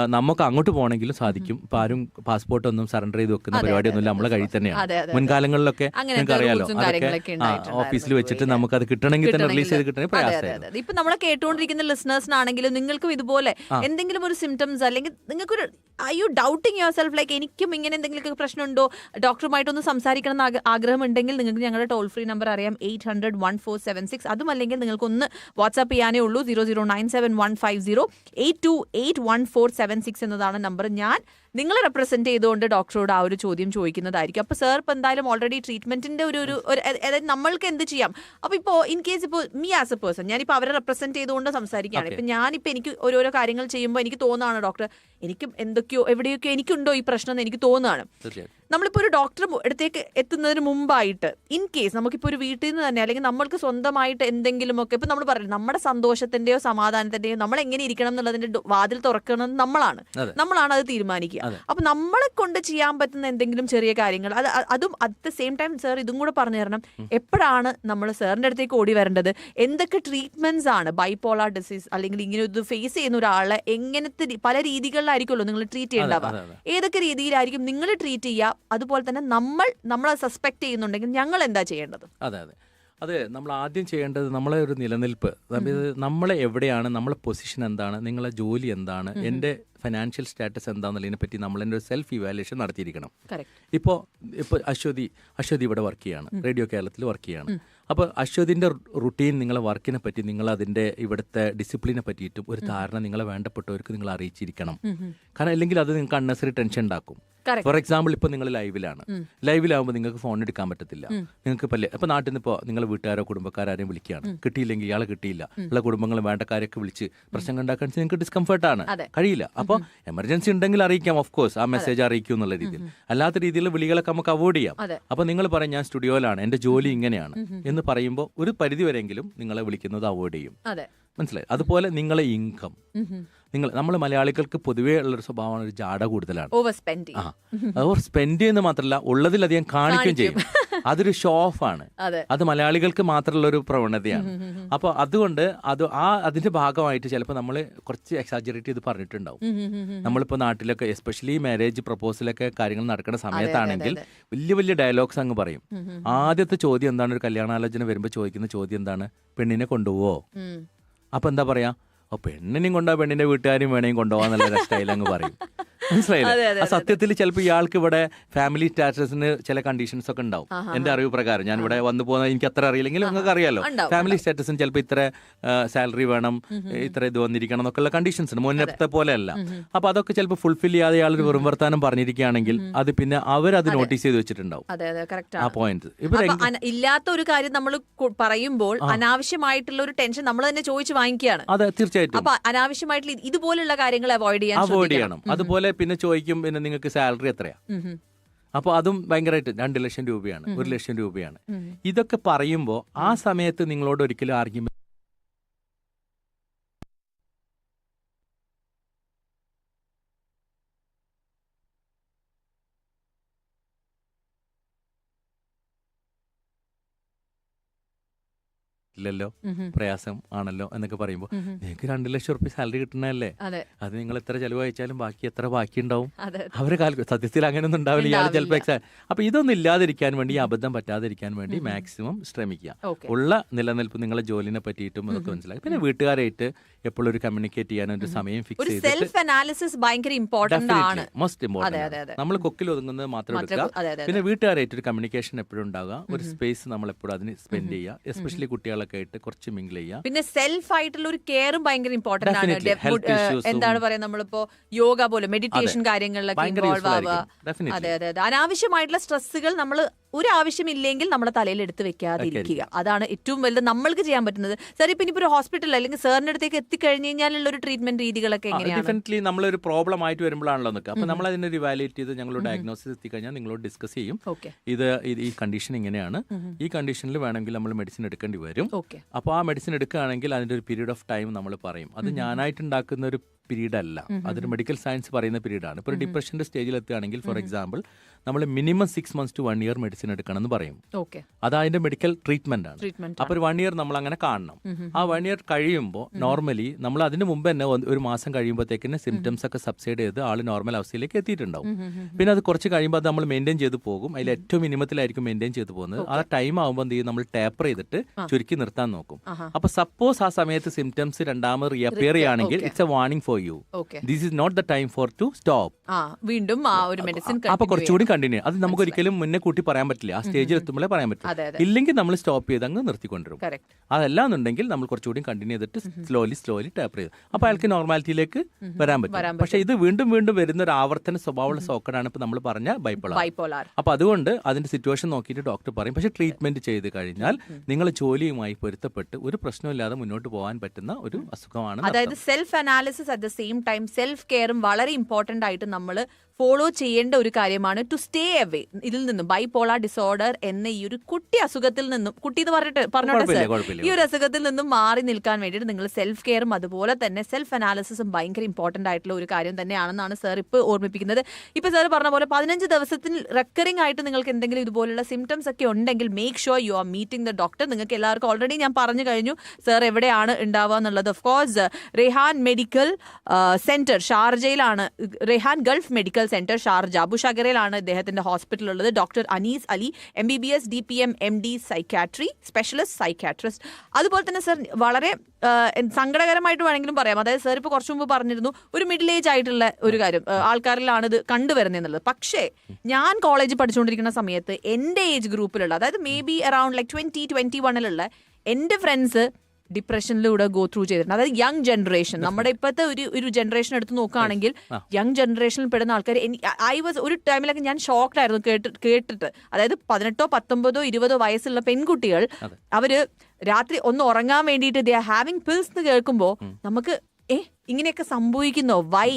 നമുക്ക് അങ്ങോട്ട് പോകണമെങ്കിലും സാധിക്കും. ഇപ്പൊ ആരും പാസ്പോർട്ട് ഒന്നും സറണ്ടർ ചെയ്ത് വെക്കുന്ന പരിപാടിയൊന്നുമില്ല നമ്മളെ കയ്യിൽ അതെ, തന്നെയാണ്. മുൻകാലങ്ങളിലൊക്കെ നിങ്ങൾക്ക് അറിയാലോ അതൊക്കെ ഓഫീസിൽ വെച്ചിട്ട് നമുക്ക് അത് കിട്ടണമെങ്കിൽ തന്നെ റിലീസ് ചെയ്ത് കിട്ടണമെങ്കിൽ പ്രയാസമായിരുന്നു. ഇപ്പൊ നമ്മളെ കേട്ടുകൊണ്ടിരിക്കുന്ന ലിസണേഴ്സിനാണെങ്കിലും നിങ്ങൾക്കും ഇതുപോലെ എന്തെങ്കിലും ഒരു സിംറ്റംസ് അല്ലെങ്കിൽ നിങ്ങൾക്കൊരു I you doubting yourself like എനിക്കും ഇങ്ങനെ എന്തെങ്കിലും പ്രശ്നമുണ്ടോ? ഡോക്ടറുമായിട്ടൊന്ന് സംസാരിക്കണം എന്ന് ആഗ്ര- ആഗ്രഹം ഉണ്ടെങ്കിൽ നിങ്ങൾക്ക് ഞങ്ങളുടെ ടോൾ ഫ്രീ നമ്പർ അറിയാം. Eight hundred one four seven six അതും അല്ലെങ്കിൽ നിങ്ങൾക്ക് ഒന്ന് വാട്സ്ആപ്പ് ചെയ്യാനേ ഉള്ളൂ. Zero zero nine seven one five zero eight two eight one four seven six എന്നതാണ് നമ്പർ ഞാൻ നിങ്ങളെ റെപ്രസെന്റ് ചെയ്തുകൊണ്ട് ഡോക്ടറോട് ആ ഒരു ചോദ്യം ചോദിക്കുന്നതായിരിക്കും. അപ്പൊ സാർ ഇപ്പൊ എന്തായാലും ഓൾറെഡി ട്രീറ്റ്മെന്റിന്റെ ഒരു ഒരു അതായത് നമ്മൾക്ക് എന്ത് ചെയ്യാം? അപ്പൊ ഇപ്പോ ഇൻ കേസ് ഇപ്പോ മീ ആസ് എ പേഴ്സൺ ഞാനിപ്പോ അവരെ റെപ്രസെന്റ് ചെയ്തുകൊണ്ട് സംസാരിക്കുകയാണ്. ഇപ്പൊ ഞാനിപ്പോ എനിക്ക് ഓരോരോ കാര്യങ്ങൾ ചെയ്യുമ്പോൾ എനിക്ക് തോന്നുകയാണ് ഡോക്ടർ എനിക്ക് എന്തൊക്കെയോ എവിടെയൊക്കെ എനിക്കുണ്ടോ ഈ പ്രശ്നം എന്ന് എനിക്ക് തോന്നുകയാണ് നമ്മളിപ്പോ നമ്മളിപ്പോൾ ഒരു ഡോക്ടർ അടുത്തേക്ക് എത്തുന്നതിന് മുമ്പായിട്ട് ഇൻ കേസ് നമുക്കിപ്പോൾ ഒരു വീട്ടിൽ നിന്ന് തന്നെ അല്ലെങ്കിൽ നമ്മൾക്ക് സ്വന്തമായിട്ട് എന്തെങ്കിലും ഒക്കെ ഇപ്പൊ നമ്മൾ പറയുന്നത് നമ്മുടെ സന്തോഷത്തിന്റെയോ സമാധാനത്തിന്റെയോ നമ്മൾ എങ്ങനെ ഇരിക്കണം എന്നുള്ളതിന്റെ വാതിൽ തുറക്കണം നമ്മളാണ്. നമ്മളാണ് അത് തീരുമാനിക്കുക. അപ്പൊ നമ്മളെ കൊണ്ട് ചെയ്യാൻ പറ്റുന്ന എന്തെങ്കിലും ചെറിയ കാര്യങ്ങൾ അത് അതും at the same time sir ഇതും കൂടെ പറഞ്ഞു തരണം. എപ്പോഴാണ് നമ്മൾ സാറിന്റെ അടുത്തേക്ക് ഓടി വരേണ്ടത്? എന്തൊക്കെ ട്രീറ്റ്മെന്റ്സ് ആണ് ബൈപോളാർ ഡിസീസ് അല്ലെങ്കിൽ ഇങ്ങനെ ഇത് ഫേസ് ചെയ്യുന്ന ഒരാളെ എങ്ങനത്തെ പല രീതികളിലായിരിക്കുമല്ലോ നിങ്ങൾ ട്രീറ്റ് ചെയ്യേണ്ടവ. ഏതൊക്കെ രീതിയിലായിരിക്കും നിങ്ങൾ ട്രീറ്റ് ചെയ്യുക? അതുപോലെ തന്നെ നമ്മൾ നമ്മളെ സസ്പെക്ട് ചെയ്യുന്നുണ്ടെങ്കിൽ ഞങ്ങൾ എന്താ ചെയ്യേണ്ടത്? അതെ അതെ. അതെ നമ്മൾ ആദ്യം ചെയ്യേണ്ടത് നമ്മളെ ഒരു നിലനിൽപ്പ്. അതായത് നമ്മളെ എവിടെയാണ് നമ്മളെ പൊസിഷൻ എന്താണ് നിങ്ങളെ ജോലി എന്താണ് എന്റെ ഫിനാൻഷ്യൽ സ്റ്റാറ്റസ് എന്താണെന്നുള്ളതിനെ പറ്റി നമ്മൾ ഒരു സെൽഫ് ഇവാലുവേഷൻ നടത്തിയിരിക്കണം ഇപ്പോൾ ഇപ്പോൾ അശ്വതി അശ്വതി ഇവിടെ വർക്ക് ചെയ്യാണ് റേഡിയോ കേരളത്തിൽ വർക്ക് ചെയ്യാണ്. അപ്പോൾ അശ്വതിന്റെ റുട്ടീൻ നിങ്ങളെ വർക്കിനെ പറ്റി നിങ്ങൾ അതിന്റെ ഇവിടുത്തെ ഡിസിപ്ലിനെ പറ്റിയിട്ടും ഒരു ധാരണ നിങ്ങളെ വേണ്ടപ്പെട്ടവർക്ക് നിങ്ങൾ അറിയിച്ചിരിക്കണം. കാരണം അല്ലെങ്കിൽ അത് നിങ്ങൾക്ക് അൺനെസറി ടെൻഷൻ ഉണ്ടാക്കും. ഫോർ എക്സാമ്പിൾ ഇപ്പൊ നിങ്ങൾ ലൈവിലാണ് ലൈവിലാവുമ്പോൾ നിങ്ങൾക്ക് ഫോൺ എടുക്കാൻ പറ്റത്തില്ല. നിങ്ങൾക്ക് പല്ലേ അപ്പൊ നാട്ടിൽ നിന്ന് ഇപ്പോൾ നിങ്ങൾ വീട്ടുകാരോ കുടുംബക്കാരോ ആരെയും വിളിക്കുകയാണ് കിട്ടിയില്ലെങ്കിൽ ഇയാളെ കിട്ടിയില്ല. ഉള്ള കുടുംബങ്ങളും വേണ്ടക്കാരൊക്കെ വിളിച്ച് പ്രശ്നം ഉണ്ടാക്കാൻ നിങ്ങൾക്ക് ഡിസ്കംഫർട്ടാണ്. കഴിയില്ല. അപ്പോൾ എമർജൻസി ഉണ്ടെങ്കിൽ അറിയിക്കാം ഓഫ് കോഴ്സ് ആ മെസ്സേജ് അറിയിക്കും എന്നുള്ള രീതിയിൽ. അല്ലാത്ത രീതിയിൽ വിളികളൊക്കെ നമുക്ക് അവോയ്ഡ് ചെയ്യാം. അപ്പൊ നിങ്ങൾ പറയും ഞാൻ സ്റ്റുഡിയോയിലാണ് എന്റെ ജോലി ഇങ്ങനെയാണ്. എന്ന് പറയുമ്പോൾ ഒരു പരിധി വരെയെങ്കിലും നിങ്ങളെ വിളിക്കുന്നത് അവോയ്ഡ് ചെയ്യും. മനസ്സിലായി? അതുപോലെ നിങ്ങളെ ഇൻകം നിങ്ങൾ നമ്മൾ മലയാളികൾക്ക് പൊതുവേ ഉള്ളൊരു സ്വഭാവമാണ് ഒരു ജാട കൂടുതലാണ്. ഓവർ സ്പെൻഡ് ആ അവർ സ്പെൻഡ് ചെയ്യുന്ന മാത്രമല്ല ഉള്ളതിലധികം കാണിക്കുകയും ചെയ്യും. അതൊരു ഷോ ഓഫ് ആണ്. അതെ. മലയാളികൾക്ക് മാത്രമുള്ള ഒരു പ്രവണതയാണ് അപ്പോൾ അതുകൊണ്ട് അത് ആ അതിന്റെ ഭാഗമായിട്ട് ചിലപ്പോൾ നമ്മൾ കുറച്ച് എക്സാജറേറ്റ് ചെയ്ത് പറഞ്ഞിട്ടുണ്ടാവും. നമ്മളിപ്പോൾ നാട്ടിലൊക്കെ എസ്പെഷ്യലി മാരേജ് പ്രപ്പോസലൊക്കെ കാര്യങ്ങൾ നടക്കുന്ന സമയത്താണെങ്കിൽ വലിയ വലിയ ഡയലോഗ്സ് അങ്ങ് പറയും. ആദ്യത്തെ ചോദ്യം എന്താണ്? ഒരു കല്യാണാലോചന വരുമ്പോൾ ചോദിക്കുന്ന ചോദ്യം എന്താണ്? പെണ്ണിനെ കൊണ്ടുപോവോ? അപ്പോൾ അപ്പൊ എന്താ പറയാ? ഓ പെണ്ണിനെയും കൊണ്ടാ പെണ്ണിന്റെ വീട്ടുകാരും വേണേയും കൊണ്ടുപോകാന്നുള്ള സ്റ്റൈൽ അങ്ങ് പറയും. മനസ്സിലായില്ലേ? ആ സത്യത്തിൽ ചിലപ്പോൾ ഇയാൾക്ക് ഇവിടെ ഫാമിലി സ്റ്റാറ്റസിന് ചില കണ്ടീഷൻസ് ഒക്കെ ഉണ്ടാവും. എന്റെ അറിവ് പ്രകാരം. ഞാൻ ഇവിടെ വന്നു പോകുന്ന എനിക്ക് അത്ര അറിയില്ലെങ്കിലും നിങ്ങൾക്ക് അറിയാലോ. ഫാമിലി സ്റ്റാറ്റസിന് ചിലപ്പോൾ ഇത്ര സാലറി വേണം ഇത്ര ഇത് വന്നിരിക്കണം എന്നൊക്കെയുള്ള കണ്ടീഷൻസ് ഉണ്ട്. മുന്നത്തെ പോലെയല്ല. അപ്പൊ അതൊക്കെ ചിലപ്പോൾ ഫുൾഫിൽ ചെയ്യാതെ ഇയാൾ ഒരു വെറും വർത്താനം പറഞ്ഞിരിക്കുകയാണെങ്കിൽ അത് പിന്നെ അവരത് നോട്ടീസ് ചെയ്ത് വെച്ചിട്ടുണ്ടാവും. ആ പോയിന്റ് ഇല്ലാത്ത ഒരു കാര്യം നമ്മൾ പറയുമ്പോൾ അനാവശ്യമായിട്ടുള്ള ഒരു ടെൻഷൻ നമ്മൾ തന്നെ ചോദിച്ചു വാങ്ങിക്കുകയാണ്. അതെ തീർച്ചയായിട്ടും. അപ്പൊ അനാവശ്യമായിട്ടുള്ള ഇതുപോലുള്ള കാര്യങ്ങൾ അവോയ്ഡ് ചെയ്യാൻ അവോയ്ഡ് ചെയ്യണം. അതുപോലെ പിന്നെ ചോദിക്കും പിന്നെ നിങ്ങൾക്ക് സാലറി എത്രയാ. അപ്പോൾ അതും ഭയങ്കരമായിട്ട് രണ്ട് ലക്ഷം രൂപയാണ് ഒരു ലക്ഷം രൂപയാണ്. ഇതൊക്കെ പറയുമ്പോൾ ആ സമയത്ത് നിങ്ങളോട് ഒരിക്കലും ആർഗ്യുമെന്റ് ഇല്ലല്ലോ പ്രയാസം ആണല്ലോ എന്നൊക്കെ പറയുമ്പോൾ നിങ്ങൾക്ക് രണ്ട് ലക്ഷം റുപ്യ സാലറി കിട്ടണല്ലേ അതെ. നിങ്ങൾ എത്ര ചെലവ് അയച്ചാലും ബാക്കി എത്ര ബാക്കി ഉണ്ടാവും. അവരെ കാൽ സത്യത്തിൽ അങ്ങനെയൊന്നും ഉണ്ടാവില്ല ഇയാൾ ചിലപ്പോൾ എക്സാം അപ്പൊ ഇതൊന്നും ഇല്ലാതിരിക്കാൻ വേണ്ടി ഈ അബദ്ധം പറ്റാതിരിക്കാൻ വേണ്ടി മാക്സിമം ശ്രമിക്കുക. ഉള്ള നിലനിൽപ്പ് നിങ്ങളെ ജോലിനെ പറ്റിയിട്ടും അതൊക്കെ മനസ്സിലാക്കി പിന്നെ വീട്ടുകാരായിട്ട് എപ്പോഴും ഒരു കമ്മ്യൂണിക്കേറ്റ് ചെയ്യാൻ ഒരു സമയം ഫിക്സ് സെൽഫ് അനാലിസിസ് ഭയങ്കര ഇമ്പോർട്ടന്റ് ആണ്. Most important. നമ്മൾ കൊക്കിൽ ഒതുങ്ങുന്നത് മാത്രം എടുക്കുക. പിന്നെ വീട്ടുകാരായിട്ട് ഒരു കമ്മ്യൂണിക്കേഷൻ എപ്പോഴും ഉണ്ടാവുക. ഒരു സ്പേസ് നമ്മൾ എപ്പോഴും അതിന് സ്പെൻഡ് ചെയ്യുക. എസ്പെഷ്യലി കുട്ടികളൊക്കെ ആയിട്ട് കുറച്ച് മിങ്കിൾ ചെയ്യാം. പിന്നെ സെൽഫ് ആയിട്ടുള്ള ഒരു കെയറും ഭയങ്കര ഇമ്പോർട്ടന്റ് ആണ്. എന്താണ് പറയാ നമ്മളിപ്പോ യോഗ പോലെ മെഡിറ്റേഷൻ കാര്യങ്ങളിലൊക്കെ ഇൻവോൾവ് ആവുക. അതെ അതെ അതെ. അനാവശ്യമായിട്ടുള്ള സ്ട്രെസ്സുകൾ നമ്മൾ ഒരു ആവശ്യമില്ലെങ്കിൽ നമ്മുടെ തലയിൽ എടുത്ത് വെക്കാതിരിക്കുക. അതാണ് ഏറ്റവും വലുത് നമ്മൾക്ക് ചെയ്യാൻ പറ്റുന്നത്. സാർ ഇപ്പൊ ഇനിയിപ്പോ ഒരു ഹോസ്പിറ്റൽ അല്ലെങ്കിൽ സാറിന്റെ അടുത്തേക്ക് എത്തിക്കഴിഞ്ഞു കഴിഞ്ഞാലുള്ള ഒരു ട്രീറ്റ്മെന്റ് രീതികളൊക്കെ എങ്ങനെയാണ്? നമ്മളൊരു പ്രോബ്ലം ആയിട്ട് വരുമ്പോഴാണല്ലോ നിൽക്കുക. അപ്പൊ നമ്മൾ അതിനെ ഇവാലുവേറ്റ് ചെയ്ത് ഞങ്ങൾ ഡയഗ്നോസിസ് എത്തിക്കഴിഞ്ഞാൽ നിങ്ങളോട് ഡിസ്കസ് ചെയ്യും. ഇത് ഈ കണ്ടീഷൻ ഇങ്ങനെയാണ്. ഈ കണ്ടീഷനിൽ വേണമെങ്കിൽ നമ്മൾ മെഡിസിൻ എടുക്കേണ്ടി വരും. അപ്പൊ അപ്പോൾ ആ മെഡിസിൻ എടുക്കുകയാണെങ്കിൽ അതിന്റെ ഒരു പീരീഡ് ഓഫ് ടൈം നമ്മൾ പറയും. അത് ഞാനായിട്ട് ഉണ്ടാക്കുന്ന ഒരു പീരീഡ് അല്ല. അതൊരു മെഡിക്കൽ സയൻസ് പറയുന്ന പീരീഡാണ് ഇപ്പോൾ ഒരു ഡിപ്രഷന്റെ സ്റ്റേജിൽ എത്തുകയാണെങ്കിൽ ഫോർ എക്സാമ്പിൾ നമ്മൾ minimum six months to one year medicine എടുക്കണം എന്ന് പറയും അത് അതിന്റെ മെഡിക്കൽ ട്രീറ്റ്മെന്റ് ആണ്. അപ്പൊ ഒരു വൺ ഇയർ നമ്മൾ അങ്ങനെ കാണണം ആ വൺ ഇയർ കഴിയുമ്പോൾ നോർമലി നമ്മൾ അതിന് മുമ്പ് തന്നെ ഒരു മാസം കഴിയുമ്പോഴത്തേക്കിന് സിംറ്റംസ് ഒക്കെ സബ്സൈഡ് ചെയ്ത് ആൾ നോർമൽ അവസ്ഥയിലേക്ക് എത്തിയിട്ടുണ്ടാവും. പിന്നെ അത് കുറച്ച് കഴിയുമ്പോൾ അത് നമ്മൾ മെയിന്റെയിൻ ചെയ്ത് പോകും. അതിൽ ഏറ്റവും മിനിമത്തിലായിരിക്കും മെയിന്റെയിൻ ചെയ്ത് പോകുന്നത്. ആ ടൈം ആകുമ്പോൾ എന്ത് ചെയ്യും? നമ്മൾ ടേപ്പർ ചെയ്തിട്ട് ചുരുക്കി നിർത്താൻ നോക്കും. അപ്പൊ സപ്പോസ് ആ സമയത്ത് സിംറ്റംസ് രണ്ടാമത് റിയപ്പിയർ ചെയ്യുകയാണെങ്കിൽ it's a warning for you this is not the time for to stop വീണ്ടും അപ്പൊ കുറച്ചുകൂടി കണ്ടിന്യൂ അത് നമുക്ക് ഒരിക്കലും മുന്നേ കൂട്ടി പറയാൻ പറ്റില്ല. ആ സ്റ്റേജിൽ എത്തുമ്പോഴേ പറയാൻ പറ്റില്ല. ഇല്ലെങ്കിൽ നമ്മൾ സ്റ്റോപ്പ് ചെയ്ത് അങ്ങ് നിർത്തിക്കൊണ്ടിരും അതല്ല എന്നുണ്ടെങ്കിൽ നമ്മൾ കുറച്ചുകൂടി കണ്ടിന്യൂ ചെയ്തിട്ട് സ്ലോലി സ്ലോലി ടാപ്പ് ചെയ്ത്. അപ്പൊ അയാൾക്ക് നോർമാലിറ്റിയിലേക്ക് വരാൻ പറ്റും. പക്ഷെ ഇത് വീണ്ടും വീണ്ടും വരുന്ന ഒരു ആവർത്തന സ്വഭാവമുള്ള സോക്കഡാണ് ഇപ്പൊ നമ്മൾ പറഞ്ഞ ബൈപ്പോളാർ ബൈപ്പോളാർ അപ്പൊ അതുകൊണ്ട് അതിന്റെ സിറ്റുവേഷൻ നോക്കിയിട്ട് ഡോക്ടർ പറയും. പക്ഷെ ട്രീറ്റ്മെന്റ് ചെയ്ത് കഴിഞ്ഞാൽ നിങ്ങൾ ജോലിയുമായി പൊരുത്തപ്പെട്ട് ഒരു പ്രശ്നമില്ലാതെ മുന്നോട്ട് പോകാൻ പറ്റുന്ന ഒരു അസുഖമാണ് അതായത് self analysis at the same time self കെയറും വളരെ ഇമ്പോർട്ടന്റ് ആയിട്ട് നമ്മൾ ഫോളോ ചെയ്യേണ്ട ഒരു കാര്യമാണ് ടു സ്റ്റേ അവേ ഇതിൽ നിന്നും ബൈപോളാർ ഡിസോർഡർ എന്ന ഈ ഒരു കുട്ടി അസുഖത്തിൽ നിന്നും കുട്ടി എന്ന് പറഞ്ഞിട്ട് പറഞ്ഞോട്ടെ സാർ ഈ ഒരു അസുഖത്തിൽ നിന്നും മാറി നിൽക്കാൻ വേണ്ടിയിട്ട് നിങ്ങൾ സെൽഫ് കെയറും അതുപോലെ തന്നെ സെൽഫ് അനാലിസിസും ഭയങ്കര ഇമ്പോർട്ടന്റ് ആയിട്ടുള്ള ഒരു കാര്യം തന്നെയാണെന്നാണ് സർ ഇപ്പോൾ ഓർമ്മിപ്പിക്കുന്നത്. ഇപ്പൊ സാർ പറഞ്ഞ പോലെ പതിനഞ്ച് ദിവസത്തിൽ റെക്കറിംഗ് ആയിട്ട് നിങ്ങൾക്ക് എന്തെങ്കിലും ഇതുപോലുള്ള സിംറ്റംസ് ഒക്കെ ഉണ്ടെങ്കിൽ make sure you are meeting the doctor നിങ്ങൾക്ക് എല്ലാവർക്കും ഓൾറെഡി ഞാൻ പറഞ്ഞു കഴിഞ്ഞു സർ എവിടെയാണ് ഉണ്ടാവുക എന്നുള്ളത്. Of course Rehan Medical Centre ഷാർജയിലാണ്. Rehan Gulf Medical Centre Sharjah. അബുഷഗരയിലാണ് ഇദ്ദേഹത്തിന്റെ ഹോസ്പിറ്റൽ ഉള്ളത്. Doctor Anees Ali M B B S D P M M D psychiatry specialist psychiatrist അതുപോലെ തന്നെ സർ വളരെ സങ്കടകരമായിട്ട് വേണമെങ്കിലും പറയാം. അതായത് സർ ഇപ്പോൾ കുറച്ചു മുമ്പ് പറഞ്ഞിരുന്നു ഒരു മിഡിൽ ഏജ് ആയിട്ടുള്ള ഒരു കാര്യം. ആൾക്കാരിലാണ് ഇത് കണ്ടുവരുന്നത് പക്ഷേ ഞാൻ കോളേജിൽ പഠിച്ചുകൊണ്ടിരിക്കുന്ന സമയത്ത് എന്റെ ഏജ് ഗ്രൂപ്പിലുള്ള അതായത് maybe around like twenty twenty വണ്ണിലുള്ള എന്റെ ഫ്രണ്ട്സ് ഡിപ്രഷനിലൂടെ ഗോ ത്രൂ ചെയ്തിട്ടുണ്ട്. അതായത് യങ് ജനറേഷൻ നമ്മുടെ ഇപ്പോഴത്തെ ഒരു ഒരു ജനറേഷൻ എടുത്ത് നോക്കുകയാണെങ്കിൽ യങ് ജനറേഷനിൽ പെടുന്ന ആൾക്കാർ ഐ വാസ് ഒരു ടൈമിലൊക്കെ ഞാൻ ഷോക്ക്ഡ് ആയിരുന്നു കേട്ട് കേട്ടിട്ട്. അതായത് പതിനെട്ടോ പത്തൊമ്പതോ ഇരുപതോ വയസ്സുള്ള പെൺകുട്ടികൾ അവർ രാത്രി ഒന്ന് ഉറങ്ങാൻ വേണ്ടിയിട്ട് ദേ ഹാവിങ് പിൽസ് എന്ന് കേൾക്കുമ്പോൾ നമുക്ക് ഏ ഇങ്ങനെയൊക്കെ സംഭവിക്കുന്നോ? വൈ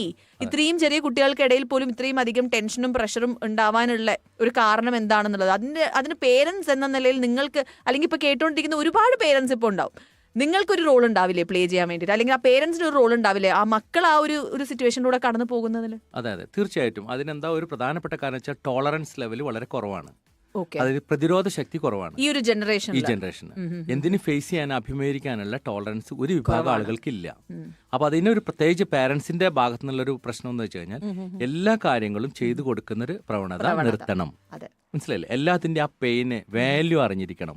ഇത്രയും ചെറിയ കുട്ടികൾക്കിടയിൽ പോലും ഇത്രയും അധികം ടെൻഷനും പ്രഷറും ഉണ്ടാവാനുള്ള ഒരു കാരണം എന്താണെന്നുള്ളത്. അതിന്റെ അതിന് പേരൻസ് എന്ന നിലയിൽ നിങ്ങൾക്ക് അല്ലെങ്കിൽ ഇപ്പൊ കേട്ടുകൊണ്ടിരിക്കുന്ന ഒരുപാട് പേരൻസ് ഇപ്പോൾ ഉണ്ടാവും. നിങ്ങൾക്കൊരു റോൾ ഉണ്ടാവില്ലേ പ്ലേ ചെയ്യാൻ വേണ്ടിയിട്ട്? അല്ലെങ്കിൽ ആ പേരൻസിന് ഒരു റോൾ ഉണ്ടാവില്ലേ ആ മക്കൾ ആ ഒരു ഒരു സിറ്റുവേഷനിലൂടെ കടന്നു പോകുന്നതിൽ അതെ അതെ. തീർച്ചയായിട്ടും. അതിനെന്താ ഒരു പ്രധാനപ്പെട്ട കാരണം വെച്ചാൽ ടോളറൻസ് ലെവൽ വളരെ കുറവാണ്. അതായത് പ്രതിരോധ ശക്തി കുറവാണ്. ഈ ഒരു ജനറേഷൻ ഈ ജനറേഷൻ എന്തിനു ഫേസ് ചെയ്യാൻ അഭിമുഖീകരിക്കാനുള്ള ടോളറൻസ് ഒരു വിഭാഗം ആളുകൾക്കില്ല. അപ്പൊ അതിനൊരു പ്രത്യേകിച്ച് പാരന്റ്സിന്റെ ഭാഗത്തു നിന്നുള്ള ഒരു പ്രശ്നം എന്ന് വെച്ച് കഴിഞ്ഞാൽ എല്ലാ കാര്യങ്ങളും ചെയ്തു കൊടുക്കുന്ന ഒരു പ്രവണത. നിർത്തണം. മനസ്സിലായില്ലേ? എല്ലാത്തിന്റെ ആ പെയിന് വാല്യൂ അറിഞ്ഞിരിക്കണം.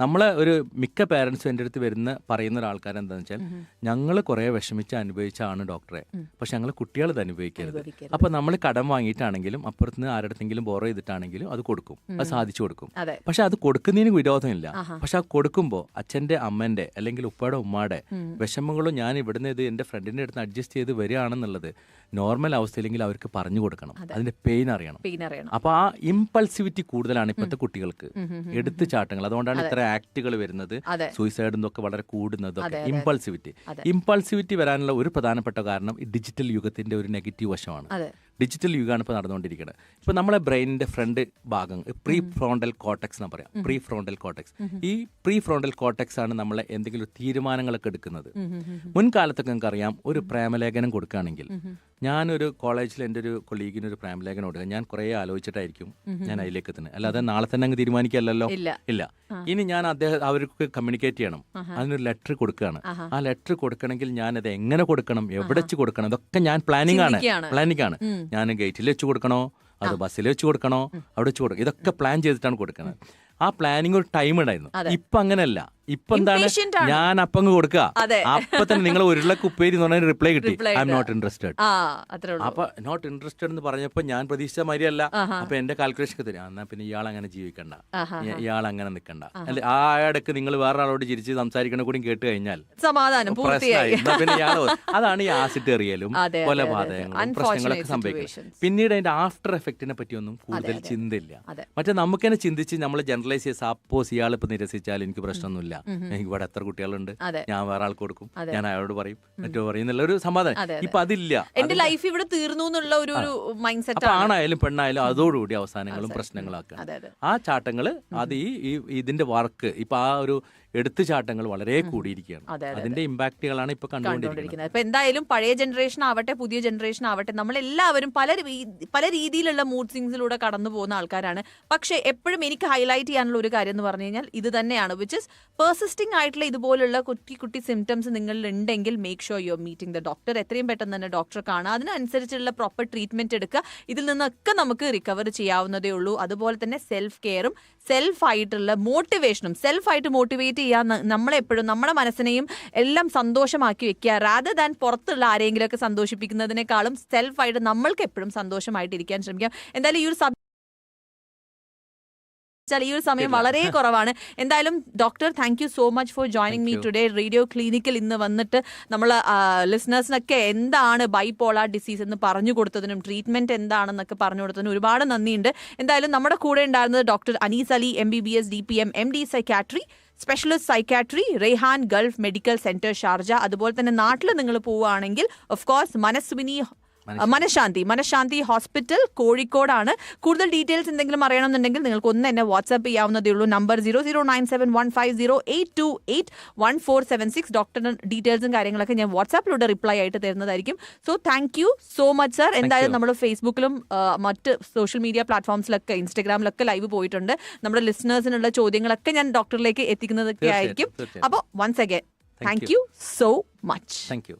നമ്മൾ ഒരു മിക്ക പേരൻസും എന്റെ അടുത്ത് വരുന്ന പറയുന്ന ഒരു ആൾക്കാർ എന്താണെന്ന് വെച്ചാൽ ഞങ്ങൾ കുറേ വിഷമിച്ച് അനുഭവിച്ചാണ് ഡോക്ടറെ. പക്ഷെ ഞങ്ങൾ കുട്ടികൾ ഇത് അനുഭവിക്കരുത്. അപ്പോൾ അപ്പൊ നമ്മൾ കടം വാങ്ങിയിട്ടാണെങ്കിലും അപ്പുറത്ത് നിന്ന് ആരുടെങ്കിലും ബോറോ ചെയ്തിട്ടാണെങ്കിലും അത് കൊടുക്കും. അത് സാധിച്ചു കൊടുക്കും. പക്ഷെ അത് കൊടുക്കുന്നതിന് വിരോധമില്ല. പക്ഷെ അത് കൊടുക്കുമ്പോൾ അച്ഛന്റെ അമ്മന്റെ അല്ലെങ്കിൽ ഉപ്പയുടെ ഉമ്മയുടെ വിഷമങ്ങളും ഞാൻ ഇവിടുന്ന് ഇത് എന്റെ ഫ്രണ്ടിന്റെ അടുത്ത് അഡ്ജസ്റ്റ് ചെയ്ത് വരികയാണെന്നുള്ളത് നോർമൽ അവസ്ഥയിലെങ്കിൽ അവർക്ക് പറഞ്ഞു കൊടുക്കണം. അതിന്റെ പെയിൻ അറിയണം. അപ്പോൾ ആ അപ്പൊ ആ ഇമ്പൾസിവിറ്റി കൂടുതലാണ് ഇപ്പോഴത്തെ കുട്ടികൾക്ക്. എടുത്തു ചാട്ടങ്ങൾ. അതുകൊണ്ടാണ് ഇത്ര ആക്ടുകൾ വരുന്നത്. സൂയിസൈഡ് എന്നൊക്കെ വളരെ കൂടുന്നതൊക്കെ അതെ. ഇമ്പൾസിവിറ്റി ഇമ്പൾസിവിറ്റി വരാനുള്ള ഒരു പ്രധാനപ്പെട്ട കാരണം ഈ ഡിജിറ്റൽ യുഗത്തിന്റെ ഒരു നെഗറ്റീവ് വശമാണ്. ഡിജിറ്റൽ യുഗമാണ് ഇപ്പോൾ നടന്നുകൊണ്ടിരിക്കുന്നത് ഇപ്പൊ നമ്മളെ ബ്രെയിനിന്റെ ഫ്രണ്ട് ഭാഗം പ്രീ ഫ്രോണ്ടൽ കോട്ടക്സ് എന്ന് പറയാം. പ്രീ ഫ്രോണ്ടൽ കോട്ടക്സ് ഈ പ്രീ ഫ്രോണ്ടൽ കോട്ടക്സ് ആണ് നമ്മളെ എന്തെങ്കിലും തീരുമാനങ്ങളൊക്കെ എടുക്കുന്നത്. മുൻകാലത്തൊക്കെ നിങ്ങൾക്ക് അറിയാം ഒരു പ്രേമലേഖനം കൊടുക്കുകയാണെങ്കിൽ ഞാനൊരു കോളേജിൽ എന്റെ ഒരു കൊളീഗിന് ഒരു പ്രേമലേഖനം കൊടുക്കുക ഞാൻ കുറേ ആലോചിച്ചിട്ടായിരിക്കും ഞാൻ അതിലേക്ക് എത്തുന്നത്. അല്ലാതെ നാളെ തന്നെ അങ്ങ് തീരുമാനിക്കല്ലോ ഇല്ല. ഇനി ഞാൻ അദ്ദേഹം അവർക്ക് കമ്മ്യൂണിക്കേറ്റ് ചെയ്യണം. അതിനൊരു ലെറ്റർ കൊടുക്കുകയാണ്. ആ ലെറ്റർ കൊടുക്കണമെങ്കിൽ ഞാൻ അത് എങ്ങനെ കൊടുക്കണം എവിടെ വെച്ച് കൊടുക്കണം ഇതൊക്കെ ഞാൻ പ്ലാനിങ് ആണ്. പ്ലാനിങ് ആണ്. ഞാൻ ഗേറ്റിൽ വെച്ച് കൊടുക്കണോ? അത് ബസ്സിൽ വെച്ച് കൊടുക്കണോ? അവിടെ വെച്ച് കൊടുക്കണം? ഇതൊക്കെ പ്ലാൻ ചെയ്തിട്ടാണ് കൊടുക്കുന്നത്. ആ പ്ലാനിങ് ഒരു ടൈം ഉണ്ടായിരുന്നു. ഇപ്പൊ അങ്ങനെയല്ല ഇപ്പൊ എന്താണ്? Impatient ആണ്. ഞാൻ അപ്പങ്ങ് കൊടുക്കുക. അതെ. അപ്പൊ തന്നെ നിങ്ങൾ ഉരുളക്കുപ്പേരി എന്ന് പറഞ്ഞ റിപ്ലൈ കിട്ടി. Reply I'm not interested ആ അത്രേ ഉള്ളൂ. അപ്പൊ നോട്ട് ഇൻട്രസ്റ്റഡ് എന്ന് പറഞ്ഞപ്പോ ഞാൻ പ്രതീക്ഷിച്ച മാതിരിയല്ല. അപ്പൊ എന്റെ കാൽക്കുലേഷൻ ഒക്കെ തരും. എന്നാ പിന്നെ ഇയാൾ അങ്ങനെ ജീവിക്കണ്ട. ഇയാൾ അങ്ങനെ നിൽക്കണ്ട അല്ലെ ആ ഇടയ്ക്ക് നിങ്ങൾ വേറെ ആളോട് ചിരിച്ച് സംസാരിക്കണ കൂടി കേട്ട് കഴിഞ്ഞാൽ സമാധാനം പ്രശ്നമായി പൂർത്തിയായി. എന്നാ പിന്നെ ഇയാൾ അതാണ് ഈ ആസിഡ് എറിയലും അതെ, അതെ, കൊലപാതകങ്ങളും. പ്രശ്നങ്ങളൊക്കെ സംഭവിക്കും സംഭവിക്കുന്നത്. situations. പിന്നീട് അതിന്റെ ആഫ്റ്റർ എഫക്റ്റിനെ പറ്റിയൊന്നും കൂടുതൽ ചിന്തയില്ല. അതെ. മറ്റേ നമുക്ക് തന്നെ ചിന്തിച്ച് നമ്മൾ ജനറലൈസ് ചെയ്ത് സപ്പോസ് ഇയാൾ ഇപ്പൊ നിരസിച്ചാൽ എനിക്ക് പ്രശ്നമൊന്നുമില്ല. എനിക്ക് ഇവിടെ എത്ര കുട്ടികളുണ്ട്? ഞാൻ വേറെ ആൾക്ക് കൊടുക്കും. ഞാൻ അയാളോട് പറയും. മറ്റോ പറയും. എന്നുള്ള ഒരു സമാധാനം ഇപ്പൊ അതില്ല. എന്റെ ലൈഫ് ഇവിടെ തീർന്നു എന്നുള്ള ഒരു മൈൻഡ് സെറ്റ് ആണായാലും പെണ്ണായാലും അതോടുകൂടി അവസാനങ്ങളും പ്രശ്നങ്ങളാക്കുക. അതെ ആ ചാട്ടങ്ങൾ അത് ഈ- ഇതിന്റെ വർക്ക് ഇപ്പൊ ആ ഒരു എടുത്തുചാട്ടങ്ങൾ വളരെ കൂടിയിരിക്കുകയാണ്. അതെ, അതെ, അതിന്റെ ഇമ്പാക്റ്റുകളാണ് ഇപ്പൊ കണ്ടുകൊണ്ടിരിക്കുന്നത്. കണ്ടുകൊണ്ടിരിക്കുന്നത്. അപ്പൊ എന്തായാലും പഴയ ജനറേഷൻ ആവട്ടെ പുതിയ ജനറേഷൻ ആവട്ടെ നമ്മൾ എല്ലാവരും പല പല രീതിയിലുള്ള മൂഡ് സിങ്സിലൂടെ കടന്നു പോകുന്ന ആൾക്കാരാണ്. പക്ഷേ എപ്പോഴും എനിക്ക് ഹൈലൈറ്റ് ചെയ്യാനുള്ള ഒരു കാര്യം എന്ന് പറഞ്ഞു കഴിഞ്ഞാൽ ഇത് തന്നെയാണ് വിച്ച് ഇസ് പെർസിസ്റ്റിംഗ് ആയിട്ടുള്ള ഇതുപോലുള്ള കുട്ടി കുട്ടി സിംറ്റംസ് നിങ്ങളിൽ ഉണ്ടെങ്കിൽ make sure you meeting the doctor എത്രയും പെട്ടെന്ന് തന്നെ ഡോക്ടറെ കാണുക. അതിനനുസരിച്ചുള്ള പ്രോപ്പർ ട്രീറ്റ്മെന്റ് എടുക്കുക. ഇതിൽ നിന്നൊക്കെ നമുക്ക് റിക്കവർ ചെയ്യാവുന്നതേ ഉള്ളൂ. അതുപോലെ തന്നെ സെൽഫ് കെയറും സെൽഫ് ആയിട്ടുള്ള മോട്ടിവേഷനും സെൽഫായിട്ട് മോട്ടിവേറ്റ് ചെയ്യാൻ നമ്മളെപ്പോഴും നമ്മുടെ മനസ്സിനെയും എല്ലാം സന്തോഷമാക്കി വെക്കുക. റാദർ ദാൻ പുറത്തുള്ള ആരെങ്കിലുമൊക്കെ സന്തോഷിപ്പിക്കുന്നതിനേക്കാളും സെൽഫായിട്ട് നമ്മൾക്ക് എപ്പോഴും സന്തോഷമായിട്ട് ഇരിക്കാൻ ശ്രമിക്കാം എന്തായാലും ഈ ഒരു വെച്ചാൽ ഈ ഒരു സമയം വളരെ കുറവാണ്. എന്തായാലും doctor thank you so much for joining me today radio ക്ലിനിക്കിൽ ഇന്ന് വന്നിട്ട് നമ്മൾ ലിസണേഴ്സിനൊക്കെ എന്താണ് ബൈപോളാർ ഡിസീസ് എന്ന് പറഞ്ഞു കൊടുത്തതിനും ട്രീറ്റ്മെന്റ് എന്താണെന്നൊക്കെ പറഞ്ഞു കൊടുത്തതിനും ഒരുപാട് നന്ദിയുണ്ട്. എന്തായാലും നമ്മുടെ കൂടെ ഉണ്ടായിരുന്നത് doctor Anees Ali M B B S D P M M D psychiatry specialist psychiatry Raihan Gulf medical centre Sharjah അതുപോലെ തന്നെ നാട്ടിൽ നിങ്ങൾ പോവുകയാണെങ്കിൽ of course Manaswini Manashanti. Manashanti hospital കോഴിക്കോടാണ്. കൂടുതൽ ഡീറ്റെയിൽസ് എന്തെങ്കിലും അറിയണമെന്നുണ്ടെങ്കിൽ നിങ്ങൾക്ക് ഒന്ന് എന്നെ വാട്സ്ആപ്പ് ചെയ്യാവുന്നതേ ഉള്ളൂ. Number zero zero nine seven one five zero eight two eight one four seven six ഡോക്ടറിന് ഡീറ്റെയിൽസും കാര്യങ്ങളൊക്കെ ഞാൻ വാട്സാപ്പിലൂടെ റിപ്ലൈ ആയിട്ട് തരുന്നതായിരിക്കും. So thank you so much sir എന്തായാലും നമ്മൾ ഫേസ്ബുക്കിലും മറ്റ് സോഷ്യൽ മീഡിയ പ്ലാറ്റ്ഫോംസിലൊക്കെ ഇൻസ്റ്റഗ്രാമിലൊക്കെ ലൈവ് പോയിട്ടുണ്ട്. നമ്മുടെ ലിസണേഴ്സിനുള്ള ചോദ്യങ്ങളൊക്കെ ഞാൻ ഡോക്ടറിലേക്ക് എത്തിക്കുന്നതൊക്കെ ആയിരിക്കും. അപ്പോൾ once again thank you so much thank you